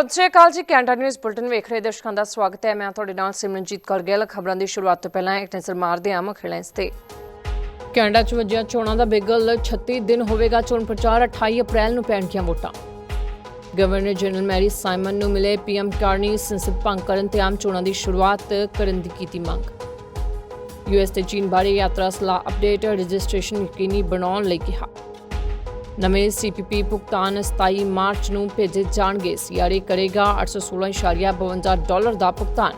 ਸਤਿ ਸ਼੍ਰੀ ਅਕਾਲ ਜੀ, Canada news bulletin ਵੇਖ ਰਹੇ ਦਰਸ਼ਕਾਂ ਦਾ ਸਵਾਗਤ ਹੈ। ਮੈਂ ਤੁਹਾਡੇ ਨਾਲ ਸਿਮਰਨਜੀਤ ਕੌਰ ਗਿੱਲ। ਖਬਰਾਂ ਦੀ ਸ਼ੁਰੂਆਤ ਤੋਂ ਪਹਿਲਾਂ ਇੱਕ ਨਜ਼ਰ ਮਾਰਦੇ ਹਾਂ ਮੁੱਖ ਹੈਡਲਾਈਨਸ ਤੇ। ਕੈਨੇਡਾ 'ਚ ਵੱਜੀਆਂ ਚੋਣਾਂ ਦਾ ਬਿਗਲ 36 ਦਿਨ ਹੋਵੇਗਾ ਚੋਣ ਪ੍ਰਚਾਰ 28 ਅਪ੍ਰੈਲ ਨੂੰ ਪੈਣਗੀਆਂ ਵੋਟਾਂ। ਗਵਰਨਰ ਜਨਰਲ ਮੈਰੀ ਸਾਈਮਨ ਨੂੰ ਮਿਲੇ ਪੀਐਮ ਕਾਰਨੀ ਸੰਸਦ ਭੰਗ ਕਰਨ ਤੇ ਆਮ ਚੋਣਾਂ ਦੀ ਸ਼ੁਰੂਆਤ ਕਰਨ ਦੀ ਕੀਤੀ ਮੰਗ। ਯੂਐਸ ਤੇ ਚੀਨ ਬਾਰੇ ਯਾਤਰਾ ਸਲਾਹ ਅਪਡੇਟ ਰਜਿਸਟ੍ਰੇਸ਼ਨ ਯਕੀਨੀ ਬਣਾਉਣ ਲਈ ਕਿਹਾ। ਨਵੇਂ ਸੀਪੀਪੀ ਭੁਗਤਾਨ 27 ਮਾਰਚ ਨੂੰ ਭੇਜੇ ਜਾਣਗੇ। ਸੀਆਰਏ ਕਰੇਗਾ 816.52 ਡਾਲਰ ਦਾ ਭੁਗਤਾਨ।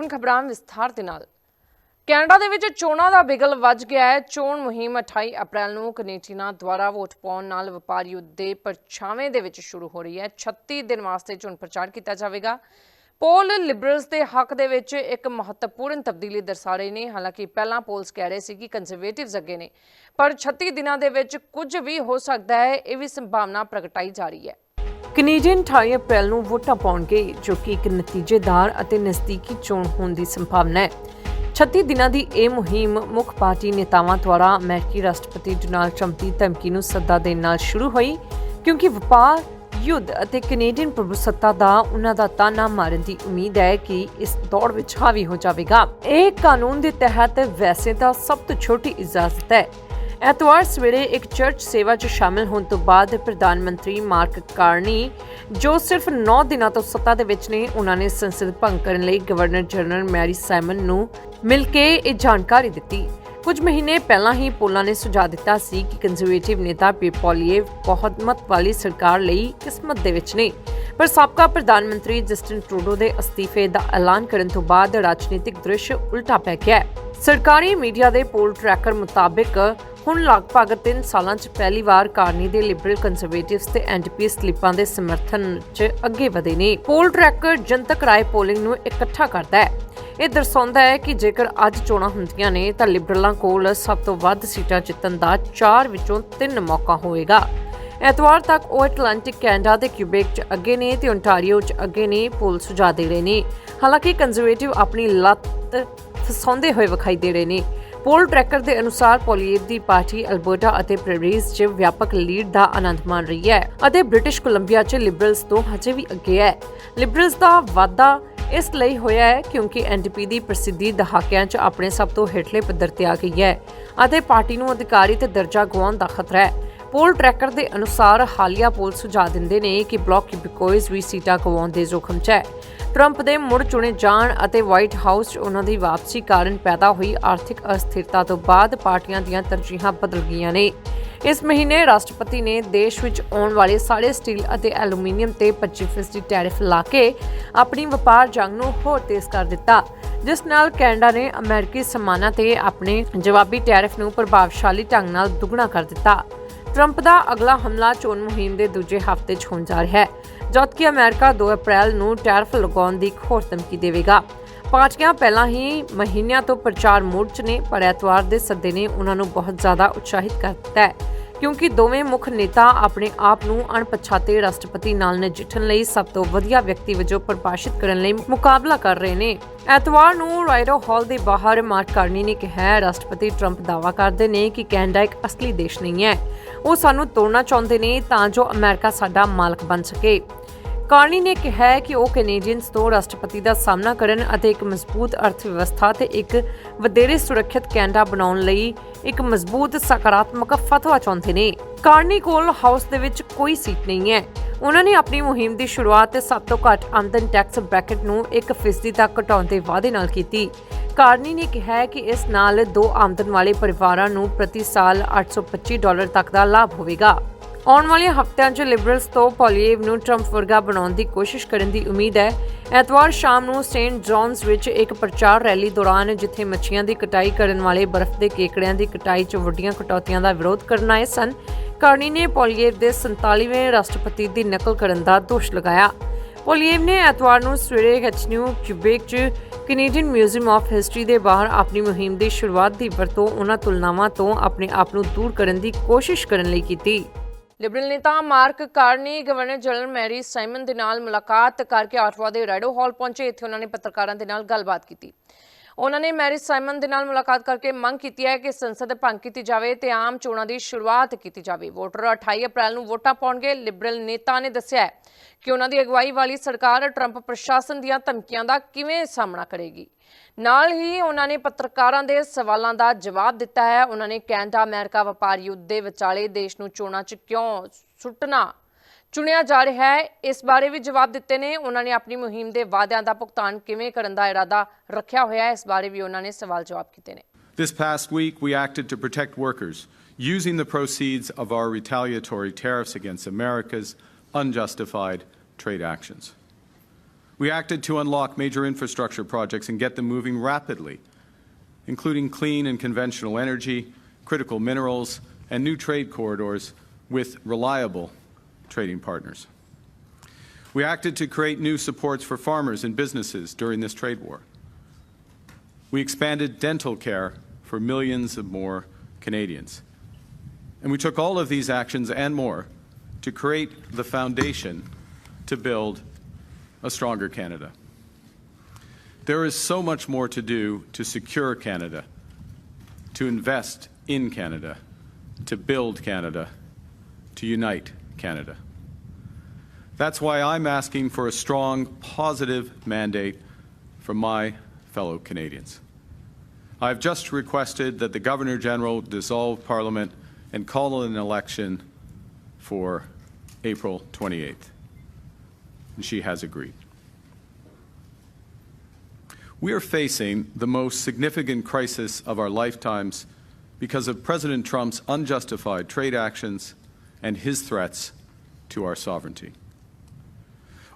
ਹੁਣ ਖਬਰਾਂ ਵਿਸਥਾਰ ਦੇ ਨਾਲ। ਕੈਨੇਡਾ ਦੇ ਵਿੱਚ ਚੋਣਾਂ ਦਾ ਬਿਗਲ ਵੱਜ ਗਿਆ ਹੈ। ਚੋਣ ਮੁਹਿੰਮ 28 ਅਪ੍ਰੈਲ ਨੂੰ ਕੈਨੇਡੀਅਨਾਂ ਦੁਆਰਾ ਵੋਟ ਪਾਉਣ ਨਾਲ ਵਪਾਰ ਯੁੱਧ ਦੇ ਪਰਛਾਵੇਂ ਦੇ ਵਿੱਚ ਸ਼ੁਰੂ ਹੋ ਰਹੀ ਹੈ। 36 ਦਿਨ ਵਾਸਤੇ ਚੋਣ ਪ੍ਰਚਾਰ ਕੀਤਾ ਜਾਵੇਗਾ। ਪੋਲ ਲਿਬਰਲਸ ਦੇ ਹੱਕ ਦੇ ਵਿੱਚ ਇੱਕ ਮਹੱਤਵਪੂਰਨ ਤਬਦੀਲੀ ਦਰਸਾ ਰਹੇ ਨੇ। ਹਾਲਾਂਕਿ ਪਹਿਲਾਂ ਪੋਲਸ ਕਹਿ ਰਹੇ ਸੀ ਕਿ ਕੰਜ਼ਰਵੇਟਿਵਸ ਅੱਗੇ ਨੇ, ਪਰ 36 ਦਿਨਾਂ ਦੇ ਵਿੱਚ ਕੁਝ ਵੀ ਹੋ ਸਕਦਾ ਹੈ, ਇਹ ਵੀ ਸੰਭਾਵਨਾ ਪ੍ਰਗਟਾਈ ਜਾ ਰਹੀ ਹੈ। ਕੈਨੇਡੀਅਨ 28 ਅਪ੍ਰੈਲ ਨੂੰ ਵੋਟਾਂ ਪਾਉਣਗੇ, ਜੋ ਕਿ ਇੱਕ ਨਤੀਜੇਦਾਰ ਅਤੇ ਨਜ਼ਦੀਕੀ ਚੋਣ ਹੋਣ ਦੀ ਸੰਭਾਵਨਾ ਹੈ। 36 ਦਿਨਾਂ ਦੀ ਇਹ ਮੁਹਿੰਮ ਮੁੱਖ ਪਾਰਟੀ ਨੇਤਾਵਾਂ ਦੁਆਰਾ ਅਮਰੀਕੀ ਰਾਸ਼ਟਰਪਤੀ ਡੋਨਾਲਡ ਟਰੰਪ ਦੀ ਧਮਕੀ ਨੂੰ ਸੱਦਾ ਦੇਣ ਨਾਲ ਸ਼ੁਰੂ ਹੋਈ, ਕਿਉਂਕਿ ਵਪਾਰ ਯੁੱਧ ਅਤੇ ਕੈਨੇਡੀਅਨ ਪ੍ਰਭੂਸੱਤਾ ਦਾ ਉਹਨਾਂ ਦਾ ਤਾਨਾ ਮਾਰਨ ਦੀ ਉਮੀਦ ਹੈ ਕਿ ਇਸ ਦੌੜ ਵਿੱਚ ਹਾਵੀ ਹੋ ਜਾਵੇਗਾ। ਇਹ ਕਾਨੂੰਨ ਦੇ ਤਹਿਤ ਵੈਸੇ ਤਾਂ ਸਭ ਤੋਂ ਛੋਟੀ ਇਜਾਜ਼ਤ ਹੈ। ਐਤਵਾਰ ਸਵੇਰੇ ਇੱਕ ਚਰਚ ਸੇਵਾ 'ਚ ਸ਼ਾਮਿਲ ਹੋਣ ਤੋਂ ਬਾਅਦ ਪ੍ਰਧਾਨ ਮੰਤਰੀ ਮਾਰਕ ਕਾਰਨੀ, ਜੋ ਸਿਰਫ 9 ਦਿਨਾਂ ਤੋਂ ਸੱਤਾ ਦੇ ਵਿੱਚ ਨੇ, ਉਹਨਾਂ ਨੇ ਸੰਸਦ ਭੰਗ ਕਰਨ ਲਈ ਗਵਰਨਰ ਜਨਰਲ ਮੈਰੀ ਸਾਈਮਨ ਨੂੰ ਮਿਲ ਕੇ ਇਹ ਜਾਣਕਾਰੀ ਦਿੱਤੀ। ਕੁਝ ਮਹੀਨੇ ਪਹਿਲਾਂ ਹੀ ਪੋਲਾਂ ਨੇ ਸੁਝਾਅ ਦਿੱਤਾ ਸੀ ਕਿ ਕੰਜ਼ਰਵੇਟਿਵ ਨੇਤਾ ਪੀਪੋਲੀਏਵ ਬਹੁਮਤ ਵਾਲੀ ਸਰਕਾਰ ਲਈ ਕਿਸਮਤ ਦੇ ਵਿੱਚ ਨੇ। ਪਰ ਸਾਬਕਾ ਪ੍ਰਧਾਨ ਮੰਤਰੀ ਜਸਟਿਨ ਟਰੂਡੋ ਦੇ ਅਸਤੀਫੇ ਦਾ ਐਲਾਨ ਕਰਨ ਤੋਂ ਬਾਅਦ ਰਾਜਨੀਤਿਕ ਦ੍ਰਿਸ਼ ਉਲਟਾ ਪੈ ਗਿਆ ਹੈ। ਸਰਕਾਰੀ ਮੀਡੀਆ ਦੇ ਪੋਲ ਟਰੈਕਰ ਮੁਤਾਬਕ ਹੁਣ ਲਗਭਗ 3 ਸਾਲਾਂ 'ਚ ਪਹਿਲੀ ਵਾਰ ਕਾਰਨੀ ਦੇ ਲਿਬਰਲ ਕੰਜ਼ਰਵੇਟਿਵਸ ਤੇ ਐਨਡੀਪੀ ਸਲਿੱਪਾਂ ਦੇ ਸਮਰਥਨ 'ਚ ਅੱਗੇ ਵਧੇ ਨੇ। ਪੋਲ ਟਰੈਕਰ ਜਨਤਕ ਰਾਏ ਪੋਲਿੰਗ ਨੂੰ ਇਕੱਠਾ ਕਰਦਾ ਹੈ। ਇਹ ਦਰਸਾਉਂਦਾ ਹੈ ਕਿ ਜੇਕਰ ਅੱਜ ਚੋਣਾਂ ਹੁੰਦੀਆਂ ਨੇ, ਤਾਂ ਲਿਬਰਲਾਂ ਕੋਲ ਸਭ ਤੋਂ ਵੱਧ ਸੀਟਾਂ ਜਿੱਤਣ ਦਾ 4 ਵਿੱਚੋਂ 3 ਮੌਕਾ ਹੋਵੇਗਾ। ਐਤਵਾਰ ਤੱਕ ਉਹ ਐਟਲਾਂਟਿਕ ਕੈਨੇਡਾ ਤੇ ਕਿਊਬੇਕ 'ਚ ਅੱਗੇ ਨੇ ਤੇ ਓਨਟਾਰੀਓ 'ਚ ਅੱਗੇ ਨੇ ਪੋਲ ਸੁਝਾ ਦੇ ਰਹੇ ਨੇ। ਹਾਲਾਂਕਿ ਕੰਜ਼ਰਵੇਟਿਵ ਆਪਣੀ ਲੱਤ ਫਸਾਉਂਦੇ ਹੋਏ ਵਿਖਾਈ ਦੇ ਰਹੇ ਨੇ। ਪੋਲ ਟਰੈਕਰ ਦੇ ਅਨੁਸਾਰ ਪੋਲੀਏਵ ਦੀ ਪਾਰਟੀ ਅਲਬਰਟਾ ਅਤੇ ਪ੍ਰੈਰੀਜ਼ 'ਚ ਵਿਆਪਕ ਲੀਡ ਦਾ ਆਨੰਦ ਮਾਣ ਰਹੀ ਹੈ ਅਤੇ ਬ੍ਰਿਟਿਸ਼ ਕੋਲੰਬੀਆ 'ਚ ਲਿਬਰਲਸ ਤੋਂ ਹਜੇ ਵੀ ਅੱਗੇ ਹੈ। ਲਿਬਰਲਸ ਦਾ ਵਾਧਾ ਇਸ ਲਈ ਹੋਇਆ ਹੈ ਕਿਉਂਕਿ ਐਨਡੀਪੀ ਦੀ ਪ੍ਰਸਿੱਧੀ ਦਹਾਕਿਆਂ 'ਚ ਆਪਣੇ ਸਭ ਤੋਂ ਹੇਠਲੇ ਪੱਧਰ ਤੇ ਆ ਗਈ ਹੈ ਅਤੇ ਪਾਰਟੀ ਨੂੰ ਅਧਿਕਾਰੀ ਤੇ ਦਰਜਾ ਗਵਾਉਣ ਦਾ ਖਤਰਾ ਹੈ। ਪੋਲ ਟਰੈਕਰ ਦੇ ਅਨੁਸਾਰ ਹਾਲੀਆ ਪੋਲ ਸੁਝਾ ਦਿੰਦੇ ਨੇ ਕਿ ਬਲੌਕ ਕਿਬਿਕੋਇਜ਼ ਵੀ ਸੀਟਾਂ ਗਵਾਉਣ ਦੇ ਜ਼ੋਖਮ 'ਚ ਹੈ। ਟਰੰਪ ਦੇ ਮੁੜ ਚੁਣੇ ਜਾਣ ਅਤੇ ਵਾਈਟ ਹਾਊਸ 'ਚ ਉਹਨਾਂ ਦੀ ਵਾਪਸੀ ਕਾਰਨ ਪੈਦਾ ਹੋਈ ਆਰਥਿਕ ਅਸਥਿਰਤਾ ਤੋਂ ਬਾਅਦ ਪਾਰਟੀਆਂ ਦੀਆਂ ਤਰਜੀਹਾਂ ਬਦਲ ਗਈਆਂ ਨੇ। ਇਸ ਮਹੀਨੇ ਰਾਸ਼ਟਰਪਤੀ ਨੇ ਦੇਸ਼ ਵਿੱਚ ਆਉਣ ਵਾਲੇ ਸਾਰੇ ਸਟੀਲ ਅਤੇ ਐਲੂਮੀਨੀਅਮ ਤੇ 25% ਟੈਰਿਫ ਲਾ ਕੇ ਆਪਣੀ ਵਪਾਰ ਜੰਗ ਨੂੰ ਹੋਰ ਤੇਜ਼ ਕਰ ਦਿੱਤਾ, ਜਿਸ ਨਾਲ ਕੈਨੇਡਾ ਨੇ ਅਮਰੀਕੀ ਸਮਾਨਾਂ ਤੇ ਆਪਣੇ ਜਵਾਬੀ ਟੈਰਿਫ ਨੂੰ ਪ੍ਰਭਾਵਸ਼ਾਲੀ ਢੰਗ ਨਾਲ ਦੁੱਗਣਾ ਕਰ ਦਿੱਤਾ। ਟਰੰਪ ਦਾ ਅਗਲਾ ਹਮਲਾ ਚੋਣ ਮੁਹਿੰਮ ਦੇ ਦੂਜੇ ਹਫ਼ਤੇ 'ਚ ਹੋਣ ਜਾ ਰਿਹਾ ਹੈ। ਜਦਕਿ ਅਮਰੀਕਾ 2 ਅਪ੍ਰੈਲ ਨੂੰ ਟੈਰਿਫ ਲਗਾਉਣ ਦੀ ਇੱਕ ਹੋਰ ਧਮਕੀ ਦੇਵੇਗਾ। ਪਾਰਟੀਆਂ ਪਹਿਲਾਂ ਹੀ ਮਹੀਨਿਆਂ ਤੋਂ ਪ੍ਰਚਾਰ ਮੋਡ 'ਚ ਨੇ, ਪਰ ਐਤਵਾਰ ਦੇ ਸੱਦੇ ਨੇ ਉਹਨਾਂ ਨੂੰ ਬਹੁਤ ਜ਼ਿਆਦਾ ਉਤਸ਼ਾਹਿਤ ਕਰ ਦਿੱਤਾ ਹੈ। ਕਿਉਂਕਿ ਦੋਵੇਂ ਮੁੱਖ ਨੇਤਾ ਆਪਣੇ ਆਪ ਨੂੰ ਅਣਪਛਾਤੇ ਰਾਸ਼ਟਰਪਤੀ ਨਾਲ ਨਜਿੱਠਣ ਲਈ ਸਭ ਤੋਂ ਵਧੀਆ ਵਿਅਕਤੀ ਵਜੋਂ ਪ੍ਰਭਾਸ਼ਿਤ ਕਰਨ ਲਈ ਮੁਕਾਬਲਾ ਕਰ ਰਹੇ ਨੇ। ਐਤਵਾਰ ਨੂੰ ਰਾਈਡੋ ਹਾਲ ਦੇ ਬਾਹਰ ਮਾਰਕ ਕਾਰਨੀ ਨੇ ਕਿਹਾ ਰਾਸ਼ਟਰਪਤੀ ਟਰੰਪ ਦਾਵਾ ਕਰਦੇ ਨੇ ਕਿ ਕੈਨੇਡਾ ਇੱਕ ਅਸਲੀ ਦੇਸ਼ ਨਹੀਂ ਹੈ। ਉਹ ਸਾਨੂੰ ਤੋੜਨਾ ਚਾਹੁੰਦੇ ਨੇ ਤਾਂ ਜੋ ਅਮਰੀਕਾ ਸਾਡਾ ਮਾਲਕ ਬਣ ਸਕੇ। ਕਾਰਨੀ ਨੇ ਕਿਹਾ ਹੈ ਕਿ ਉਹ ਕੈਨੇਡੀਅਨਸ ਤੋਂ ਰਾਸ਼ਟਰਪਤੀ ਦਾ ਸਾਹਮਣਾ ਕਰਨ ਅਤੇ ਇੱਕ ਮਜ਼ਬੂਤ ਅਰਥ ਵਿਵਸਥਾ ਤੇ ਇੱਕ ਵਧੇਰੇ ਸੁਰੱਖਿਅਤ ਕੈਨੇਡਾ ਬਣਾਉਣ ਲਈ ਇੱਕ ਮਜ਼ਬੂਤ ਸਕਾਰਾਤਮਕ ਫਤਵਾ ਚਾਹੁੰਦੇ ਨੇ। ਕਾਰਨੀ ਕੋਲ ਹਾਊਸ ਦੇ ਵਿੱਚ ਕੋਈ ਸੀਟ ਨਹੀਂ ਹੈ। ਉਹਨਾਂ ਨੇ ਆਪਣੀ ਮੁਹਿੰਮ ਦੀ ਸ਼ੁਰੂਆਤ ਸਭ ਤੋਂ ਘੱਟ ਆਮਦਨ ਟੈਕਸ ਬ੍ਰੈਕਟ ਨੂੰ 1% ਤੱਕ ਘਟਾਉਣ ਦੇ ਵਾਅਦੇ ਨਾਲ ਕੀਤੀ। ਕਾਰਨੀ ਨੇ ਕਿਹਾ ਹੈ ਕਿ ਇਸ ਨਾਲ ਦੋ ਆਮਦਨ ਵਾਲੇ ਪਰਿਵਾਰਾਂ ਨੂੰ ਪ੍ਰਤੀ ਸਾਲ 825 ਡਾਲਰ ਤੱਕ ਦਾ ਲਾਭ ਹੋਵੇਗਾ। ਆਉਣ ਵਾਲੇ ਹਫ਼ਤਿਆਂ 'ਚ ਲਿਬਰਲਸ ਤੋਂ ਪੋਲੀਏਵ ਨੂੰ ਟਰੰਪ ਵਰਗਾ ਬਣਾਉਣ ਦੀ ਕੋਸ਼ਿਸ਼ ਕਰਨ ਦੀ ਉਮੀਦ ਹੈ। ਐਤਵਾਰ ਸ਼ਾਮ ਨੂੰ ਸੇਂਟ ਜੌਨਸ ਵਿੱਚ ਇੱਕ ਪ੍ਰਚਾਰ ਰੈਲੀ ਦੌਰਾਨ ਜਿੱਥੇ ਮੱਛੀਆਂ ਦੀ ਕਟਾਈ ਕਰਨ ਵਾਲੇ ਬਰਫ਼ ਦੇ ਕੇਕੜਿਆਂ ਦੀ ਕਟਾਈ 'ਚ ਵੱਡੀਆਂ ਕਟੌਤੀਆਂ ਦਾ ਵਿਰੋਧ ਕਰਨ ਆਏ ਸਨ, ਕਾਰਨੀ ਨੇ ਪੋਲੀਏਵ ਦੇ 47ਵੇਂ ਰਾਸ਼ਟਰਪਤੀ ਦੀ ਨਕਲ ਕਰਨ ਦਾ ਦੋਸ਼ ਲਗਾਇਆ। ਪੋਲੀਏਵ ਨੇ ਐਤਵਾਰ ਨੂੰ ਸਵੇਰੇ ਐਚਨਿਊ ਕਿਊਬੇਕ 'ਚ ਕੈਨੇਡੀਅਨ ਮਿਊਜ਼ੀਅਮ ਆਫ ਹਿਸਟਰੀ ਦੇ ਬਾਹਰ ਆਪਣੀ ਮੁਹਿੰਮ ਦੀ ਸ਼ੁਰੂਆਤ ਦੀ ਵਰਤੋਂ ਉਹਨਾਂ ਤੁਲਨਾਵਾਂ ਤੋਂ ਆਪਣੇ ਆਪ ਨੂੰ ਦੂਰ ਕਰਨ ਦੀ ਕੋਸ਼ਿਸ਼ ਕਰਨ ਲਈ ਕੀਤੀ। ਲਿਬਰਲ ਨੇਤਾ Mark Carney, governor general Mary Simon ਦੇ ਨਾਲ ਮੁਲਾਕਾਤ ਕਰਕੇ ਆਟਵਾ ਦੇ ਰੈਡੋ ਹਾਲ ਪਹੁੰਚੇ, ਇੱਥੇ ਉਹਨਾਂ ਨੇ ਪੱਤਰਕਾਰਾਂ ਦੇ ਨਾਲ ਗੱਲਬਾਤ ਕੀਤੀ। ਉਹਨਾਂ ਨੇ ਮੈਰੀ ਸਾਈਮਨ ਦੇ ਨਾਲ ਮੁਲਾਕਾਤ ਕਰਕੇ ਮੰਗ ਕੀਤੀ ਹੈ ਕਿ ਸੰਸਦ ਭੰਗ ਕੀਤੀ ਜਾਵੇ ਤੇ ਆਮ ਚੋਣਾਂ ਦੀ ਸ਼ੁਰੂਆਤ ਕੀਤੀ ਜਾਵੇ। ਵੋਟਰ 28 ਅਪ੍ਰੈਲ ਨੂੰ ਵੋਟਾਂ ਪਾਉਣਗੇ, ਲਿਬਰਲ ਨੇਤਾ ਨੇ ਦੱਸਿਆ ਕਿ ਉਹਨਾਂ ਦੀ ਅਗਵਾਈ ਵਾਲੀ ਸਰਕਾਰ ਟਰੰਪ ਪ੍ਰਸ਼ਾਸਨ ਦੀਆਂ ਧਮਕੀਆਂ ਦਾ ਕਿਵੇਂ ਸਾਹਮਣਾ ਕਰੇਗੀ। ਨਾਲ ਹੀ ਉਹਨਾਂ ਨੇ ਪੱਤਰਕਾਰਾਂ ਦੇ ਸਵਾਲਾਂ ਦਾ ਜਵਾਬ ਦਿੱਤਾ ਹੈ। ਉਹਨਾਂ ਨੇ ਕੈਨੇਡਾ ਅਮਰੀਕਾ ਵਪਾਰ ਯੁੱਧ ਦੇ ਵਿਚਾਲੇ ਦੇਸ਼ ਨੂੰ ਚੋਣਾਂ 'ਚ ਕਿਉਂ ਸੁੱਟਣਾ ਚੁਣਿਆ ਜਾ ਰਿਹਾ ਹੈ? ਇਸ ਬਾਰੇ ਵੀ ਜਵਾਬ ਦਿੱਤੇ ਨੇ। ਉਹਨਾਂ ਨੇ ਆਪਣੀ ਮੁਹਿੰਮ ਦੇ ਵਾਅਦਿਆਂ ਦਾ ਭੁਗਤਾਨ ਕਿਵੇਂ ਕਰਨ ਦਾ ਇਰਾਦਾ ਰੱਖਿਆ ਹੋਇਆ ਹੈ ਇਸ ਬਾਰੇ ਵੀ ਉਹਨਾਂ ਨੇ ਸਵਾਲ ਜਵਾਬ ਕੀਤੇ ਨੇ। This past week, we acted to protect workers using the proceeds of our retaliatory tariffs against America's unjustified trade actions. We acted to unlock major infrastructure projects and get them moving rapidly, including clean and conventional energy, critical minerals, and new trade corridors with reliable trading partners. We acted to create new supports for farmers and businesses during this trade war. We expanded dental care for millions of more Canadians. And we took all of these actions and more to create the foundation to build a stronger Canada. There is so much more to do to secure Canada, to invest in Canada, to build Canada, to unite Canada. That's why I'm asking for a strong, positive mandate from my fellow Canadians. I've just requested that the Governor General dissolve Parliament and call an election for April 28th. And she has agreed. We are facing the most significant crisis of our lifetimes because of President Trump's unjustified trade actions and his threats to our sovereignty.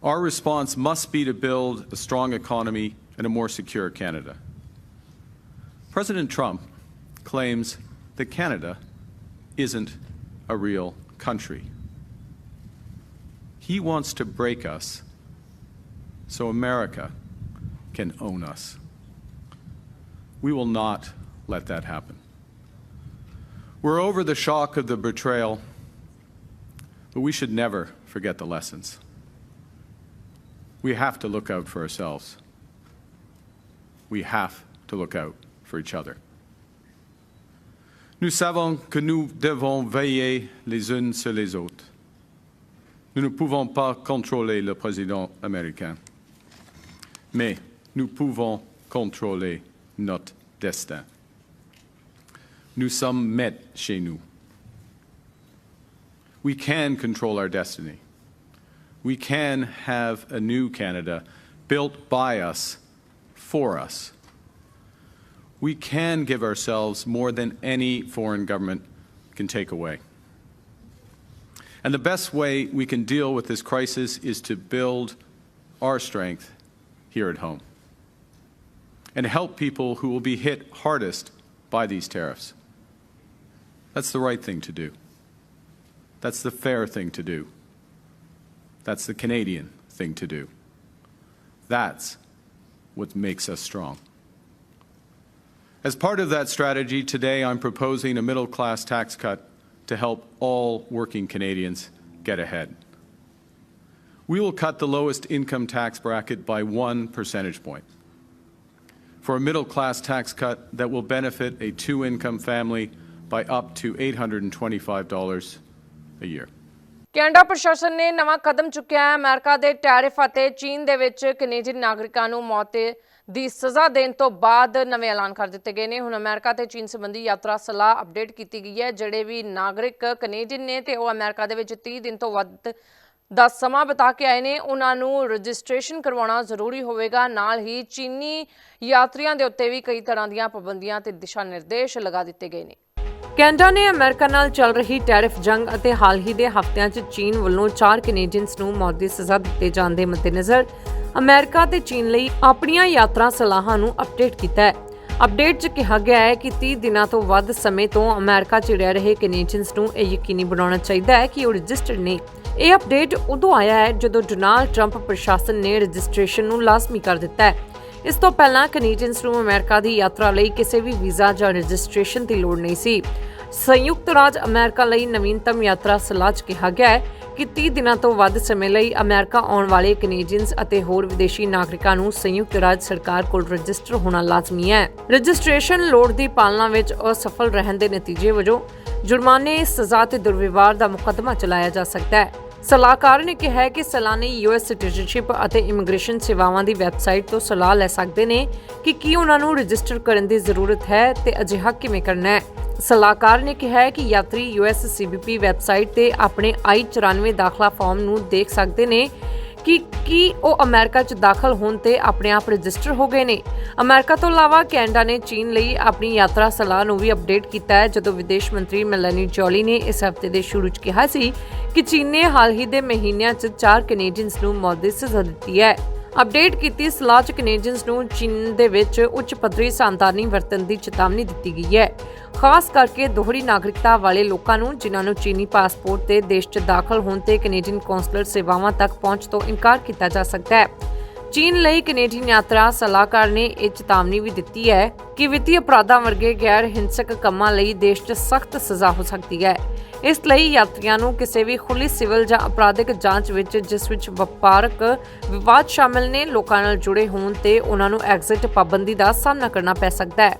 Our response must be to build a strong economy and a more secure Canada. President Trump claims that Canada isn't a real country. He wants to break us so America can own us. We will not let that happen. We're over the shock of the betrayal, but we should never forget the lessons. We have to look out for ourselves. We have to look out for each other. Nous savons que nous devons veiller les unes sur les autres. Nous ne pouvons pas contrôler le président américain, mais nous pouvons contrôler notre destin. Nous sommes maîtres chez nous. We can control our destiny. We can have a new Canada built by us, for us. We can give ourselves more than any foreign government can take away. And the best way we can deal with this crisis is to build our strength here at home and help people who will be hit hardest by these tariffs. That's the right thing to do. That's the fair thing to do. That's the Canadian thing to do. That's what makes us strong. As part of that strategy, today I'm proposing a middle class tax cut to help all working Canadians get ahead. We will cut the lowest income tax bracket by one percentage point. For a middle class tax cut that will benefit a two income family by up to $825 a year. Canada ਪ੍ਰਸ਼ਾਸਨ ਨੇ ਨਵਾਂ ਕਦਮ ਚੁੱਕਿਆ ਹੈ America ਦੇ tariff ਅਤੇ ਚੀਨ ਦੇ ਵਿੱਚ ਕੈਨੇਡੀਅਨ ਨਾਗਰਿਕਾਂ ਨੂੰ ਮੌਤ ਤੇ- ਦੀ ਸਜ਼ਾ ਦੇਣ ਤੋਂ ਬਾਅਦ ਨਵੇਂ ਐਲਾਨ ਕਰ ਦਿੱਤੇ ਗਏ ਨੇ। ਹੁਣ ਅਮਰੀਕਾ ਤੇ ਚੀਨ ਸੰਬੰਧੀ ਯਾਤਰਾ ਸਲਾਹ ਅਪਡੇਟ ਕੀਤੀ ਗਈ ਹੈ। ਜਿਹੜੇ ਵੀ ਨਾਗਰਿਕ ਕੈਨੇਡੀਅਨ ਨੇ ਤੇ ਉਹ ਅਮਰੀਕਾ ਦੇ ਵਿੱਚ 30 ਦਿਨ ਤੋਂ ਵੱਧ ਦਾ ਸਮਾਂ ਬਿਤਾ ਕੇ ਆਏ ਨੇ, ਉਹਨਾਂ ਨੂੰ ਰਜਿਸਟ੍ਰੇਸ਼ਨ ਕਰਵਾਉਣਾ ਜ਼ਰੂਰੀ ਹੋਵੇਗਾ। ਨਾਲ ਹੀ ਚੀਨੀ ਯਾਤਰੀਆਂ ਦੇ ਉੱਤੇ ਵੀ ਕਈ ਤਰ੍ਹਾਂ ਦੀਆਂ ਪਾਬੰਦੀਆਂ ਤੇ ਦਿਸ਼ਾ ਨਿਰਦੇਸ਼ ਲਗਾ ਦਿੱਤੇ ਗਏ ਨੇ। ਕੈਨੇਡਾ ਨੇ ਅਮਰੀਕਾ ਨਾਲ ਚੱਲ ਰਹੀ ਟੈਰਿਫ ਜੰਗ ਅਤੇ ਹਾਲ ਹੀ ਦੇ ਹਫ਼ਤਿਆਂ 'ਚ ਚੀਨ ਵੱਲੋਂ 4 ਕੈਨੇਡੀਅਨਸ ਨੂੰ ਮੌਤ ਦੀ ਸਜ਼ਾ ਦਿੱਤੇ ਜਾਣ ਦੇ ਮੱਦੇਨਜ਼ਰ ਅਮਰੀਕਾ ਤੇ ਚੀਨ ਲਈ ਆਪਣੀਆਂ ਯਾਤਰਾ ਸਲਾਹਾਂ ਨੂੰ ਅਪਡੇਟ ਕੀਤਾ ਹੈ। ਅਪਡੇਟ 'ਚ ਕਿਹਾ ਗਿਆ ਹੈ ਕਿ 30 ਦਿਨਾਂ ਤੋਂ ਵੱਧ ਸਮੇਂ ਤੋਂ ਅਮਰੀਕਾ 'ਚ ਰਹਿ ਰਹੇ ਕੈਨੇਡੀਅਨਸ ਨੂੰ ਇਹ ਯਕੀਨੀ ਬਣਾਉਣਾ ਚਾਹੀਦਾ ਹੈ ਕਿ ਉਹ ਰਜਿਸਟਰਡ ਨੇ। ਇਹ ਅਪਡੇਟ ਉਦੋਂ ਆਇਆ ਹੈ ਜਦੋਂ ਡੋਨਾਲਡ ਟਰੰਪ ਪ੍ਰਸ਼ਾਸਨ ਨੇ ਰਜਿਸਟ੍ਰੇਸ਼ਨ ਨੂੰ ਲਾਜ਼ਮੀ ਕਰ ਦਿੱਤਾ ਹੈ। ਇਸ ਤੋਂ ਪਹਿਲਾਂ ਕੈਨੇਡੀਅਨਸ ਨੂੰ ਅਮਰੀਕਾ ਦੀ ਯਾਤਰਾ ਲਈ ਕਿਸੇ ਵੀ ਵੀਜ਼ਾ ਜਾਂ ਰਜਿਸਟ੍ਰੇਸ਼ਨ ਦੀ ਲੋੜ ਨਹੀਂ ਸੀ। ਸੰਯੁਕਤ ਰਾਜ ਅਮਰੀਕਾ ਲਈ ਨਵੀਨਤਮ ਯਾਤਰਾ ਸਲਾਹ 'ਚ ਕਿਹਾ ਗਿਆ ਹੈ ਕਿ 30 ਦਿਨਾਂ ਤੋਂ ਵੱਧ ਸਮੇਂ ਲਈ ਅਮਰੀਕਾ ਆਉਣ ਵਾਲੇ ਕੈਨੇਡੀਅਨਸ ਅਤੇ ਹੋਰ ਵਿਦੇਸ਼ੀ ਨਾਗਰਿਕਾਂ ਨੂੰ ਸੰਯੁਕਤ ਰਾਜ ਸਰਕਾਰ ਕੋਲ ਰਜਿਸਟਰ ਹੋਣਾ ਲਾਜ਼ਮੀ ਹੈ। ਰਜਿਸਟ੍ਰੇਸ਼ਨ ਲੋੜ ਦੀ ਪਾਲਣਾ ਵਿੱਚ ਅਸਫਲ ਰਹਿਣ ਦੇ ਨਤੀਜੇ ਵਜੋਂ ਜੁਰਮਾਨੇ, ਸਜ਼ਾ ਤੇ ਦੁਰਵਿਵਹਾਰ ਦਾ ਮੁਕੱਦਮਾ ਚਲਾਇਆ ਜਾ ਸਕਦਾ ਹੈ। ਸਲਾਹਕਾਰ ਨੇ ਕਿਹਾ ਕਿ ਸੈਲਾਨੀ ਯੂਐਸ ਸਿਟੀਜ਼ਨਸ਼ਿਪ ਅਤੇ ਇਮੀਗ੍ਰੇਸ਼ਨ ਸੇਵਾਵਾਂ ਦੀ ਵੈਬਸਾਈਟ ਤੋਂ ਸਲਾਹ ਲੈ ਸਕਦੇ ਨੇ ਕਿ ਕੀ ਉਹਨਾਂ ਨੂੰ ਰਜਿਸਟਰ ਕਰਨ ਦੀ ਜ਼ਰੂਰਤ ਹੈ ਤੇ ਅਜਿਹਾ ਕਿਵੇਂ ਕਰਨਾ ਹੈ। ਸਲਾਹਕਾਰ ਨੇ ਕਿਹਾ ਹੈ ਕਿ ਯਾਤਰੀ ਯੂਐਸ ਸੀਬੀਪੀ ਵੈਬਸਾਈਟ ਤੇ ਆਪਣੇ I-94 ਦਾਖਲਾ ਫਾਰਮ ਨੂੰ ਦੇਖ ਸਕਦੇ ਨੇ ਕਿ ਕੀ ਉਹ ਅਮਰੀਕਾ 'ਚ ਦਾਖਲ ਹੋਣ ਤੇ ਆਪਣੇ ਆਪ ਰਜਿਸਟਰ ਹੋ ਗਏ ਨੇ? ਅਮਰੀਕਾ ਤੋਂ ਇਲਾਵਾ ਕੈਨੇਡਾ ਨੇ ਚੀਨ ਲਈ ਆਪਣੀ ਯਾਤਰਾ ਸਲਾਹ ਨੂੰ ਵੀ ਅਪਡੇਟ ਕੀਤਾ ਹੈ, ਜਦੋਂ ਵਿਦੇਸ਼ ਮੰਤਰੀ ਮੈਲਾਨੀ ਜੋਲੀ ਨੇ ਇਸ ਹਫ਼ਤੇ ਦੇ ਸ਼ੁਰੂ 'ਚ ਕਿਹਾ ਸੀ ਕਿ ਚੀਨ ਨੇ ਹਾਲ ਹੀ ਦੇ ਮਹੀਨਿਆਂ 'ਚ ਚਾਰ ਕੈਨੇਡੀਅਨਸ ਨੂੰ ਮੌਤ ਦੀ ਸਜ਼ਾ ਦਿੱਤੀ ਹੈ। ਅਪਡੇਟ ਕੀਤੀ ਸਲਾਹ 'ਚ ਕੈਨੇਡੀਅਨਸ ਨੂੰ ਚੀਨ ਦੇ ਵਿੱਚ ਉੱਚ ਪੱਧਰੀ ਸ਼ਾਨਦਾਨੀ ਵਰਤਨ ਦੀ ਚੇਤਾਵਨੀ ਦਿੱਤੀ ਗਈ ਹੈ। ਖਾਸ ਕਰਕੇ ਦੋਹਰੀ ਨਾਗਰਿਕਤਾ ਵਾਲੇ ਲੋਕਾਂ ਨੂੰ, ਜਿਨ੍ਹਾਂ ਨੂੰ ਚੀਨੀ ਪਾਸਪੋਰਟ ਤੇ ਦੇਸ਼ 'ਚ ਦਾਖਲ ਹੋਣ ਤੇ ਕੈਨੇਡੀਅਨ ਕੌਂਸਲਰ ਸੇਵਾਵਾਂ ਤੱਕ ਪਹੁੰਚ ਤੋਂ ਇਨਕਾਰ ਕੀਤਾ ਜਾ ਸਕਦਾ ਹੈ। ਚੀਨ ਲਈ ਕੈਨੇਡੀਅਨ ਯਾਤਰਾ ਸਲਾਹਕਾਰ ਨੇ ਇਹ ਚੇਤਾਵਨੀ ਵੀ ਦਿੱਤੀ ਹੈ ਕਿ ਵਿੱਤੀ ਅਪਰਾਧਾਂ ਵਰਗੇ ਗੈਰ ਹਿੰਸਕ ਕੰਮਾਂ ਲਈ ਦੇਸ਼ 'ਚ ਸਖਤ ਸਜ਼ਾ ਹੋ ਸਕਦੀ ਹੈ। ਇਸ ਲਈ ਯਾਤਰੀਆਂ ਨੂੰ ਕਿਸੇ ਵੀ ਖੁੱਲੀ ਸਿਵਲ ਜਾਂ ਅਪਰਾਧਿਕ ਜਾਂਚ ਵਿੱਚ, ਜਿਸ ਵਿੱਚ ਵਪਾਰਕ ਵਿਵਾਦ ਸ਼ਾਮਲ ਨੇ, ਲੋਕਾਂ ਨਾਲ ਜੁੜੇ ਹੋਣ ਤੇ ਉਹਨਾਂ ਨੂੰ ਐਗਜ਼ਿਟ ਪਾਬੰਦੀ ਦਾ ਸਾਹਮਣਾ ਕਰਨਾ ਪੈ ਸਕਦਾ ਹੈ।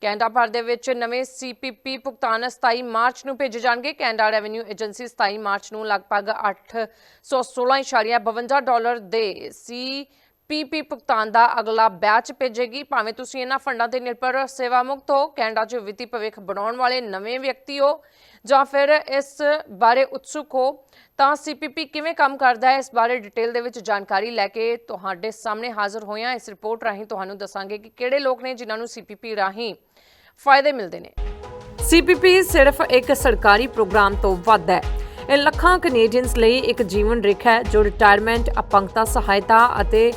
ਕੈਨੇਡਾ ਭਰ ਦੇ ਵਿੱਚ ਨਵੇਂ ਸੀਪੀਪੀ ਭੁਗਤਾਨ 27 ਮਾਰਚ ਨੂੰ ਭੇਜੇ ਜਾਣਗੇ। ਕੈਨੇਡਾ ਰੈਵਨਿਊ ਏਜੰਸੀ 27 ਮਾਰਚ ਨੂੰ ਲਗਭਗ 816.52 ਡਾਲਰ ਦੇ ਸੀ ਪੀਪੀ ਭੁਗਤਾਨ ਦਾ ਅਗਲਾ ਬੈਚ ਭੇਜੇਗੀ। ਭਾਵੇਂ ਤੁਸੀਂ ਇਹਨਾਂ ਫੰਡਾਂ ਤੇ ਨਿਰਭਰ ਸੇਵਾ ਮੁਕਤ ਹੋ, ਕੈਨੇਡਾ 'ਚ ਵਿੱਤੀ ਭਵਿੱਖ ਬਣਾਉਣ ਵਾਲੇ ਨਵੇਂ ਵਿਅਕਤੀ ਹੋ ਜਾਂ ਫਿਰ ਇਸ ਬਾਰੇ ਉਤਸੁਕ ਹੋ, ਤਾਂ ਸੀਪੀਪੀ ਕਿਵੇਂ ਕੰਮ ਕਰਦਾ ਹੈ, ਇਸ ਬਾਰੇ ਡਿਟੇਲ ਦੇ ਵਿੱਚ ਜਾਣਕਾਰੀ ਲੈ ਕੇ ਤੁਹਾਡੇ ਸਾਹਮਣੇ ਹਾਜ਼ਰ ਹੋਇਆ। ਇਸ ਰਿਪੋਰਟ ਰਾਹੀਂ ਤੁਹਾਨੂੰ ਦੱਸਾਂਗੇ ਕਿ ਕਿਹੜੇ ਲੋਕ ਨੇ ਜਿਨ੍ਹਾਂ ਨੂੰ ਸੀਪੀਪੀ ਰਾਹੀਂ ਫਾਇਦੇ ਮਿਲਦੇ ਨੇ। ਸੀਪੀਪੀ ਸਿਰਫ ਇੱਕ ਸਰਕਾਰੀ ਪ੍ਰੋਗਰਾਮ ਤੋਂ ਵੱਧ ਹੈ। ਇਹ ਲੱਖਾਂ ਕੈਨੇਡੀਅਨਸ ਲਈ ਇੱਕ ਜੀਵਨ ਰੇਖਾ ਹੈ, ਜੋ ਰਿਟਾਇਰਮੈਂਟ ਅਪੰਗਤਾ, ਸਹਾਇਤਾ ਅਤੇ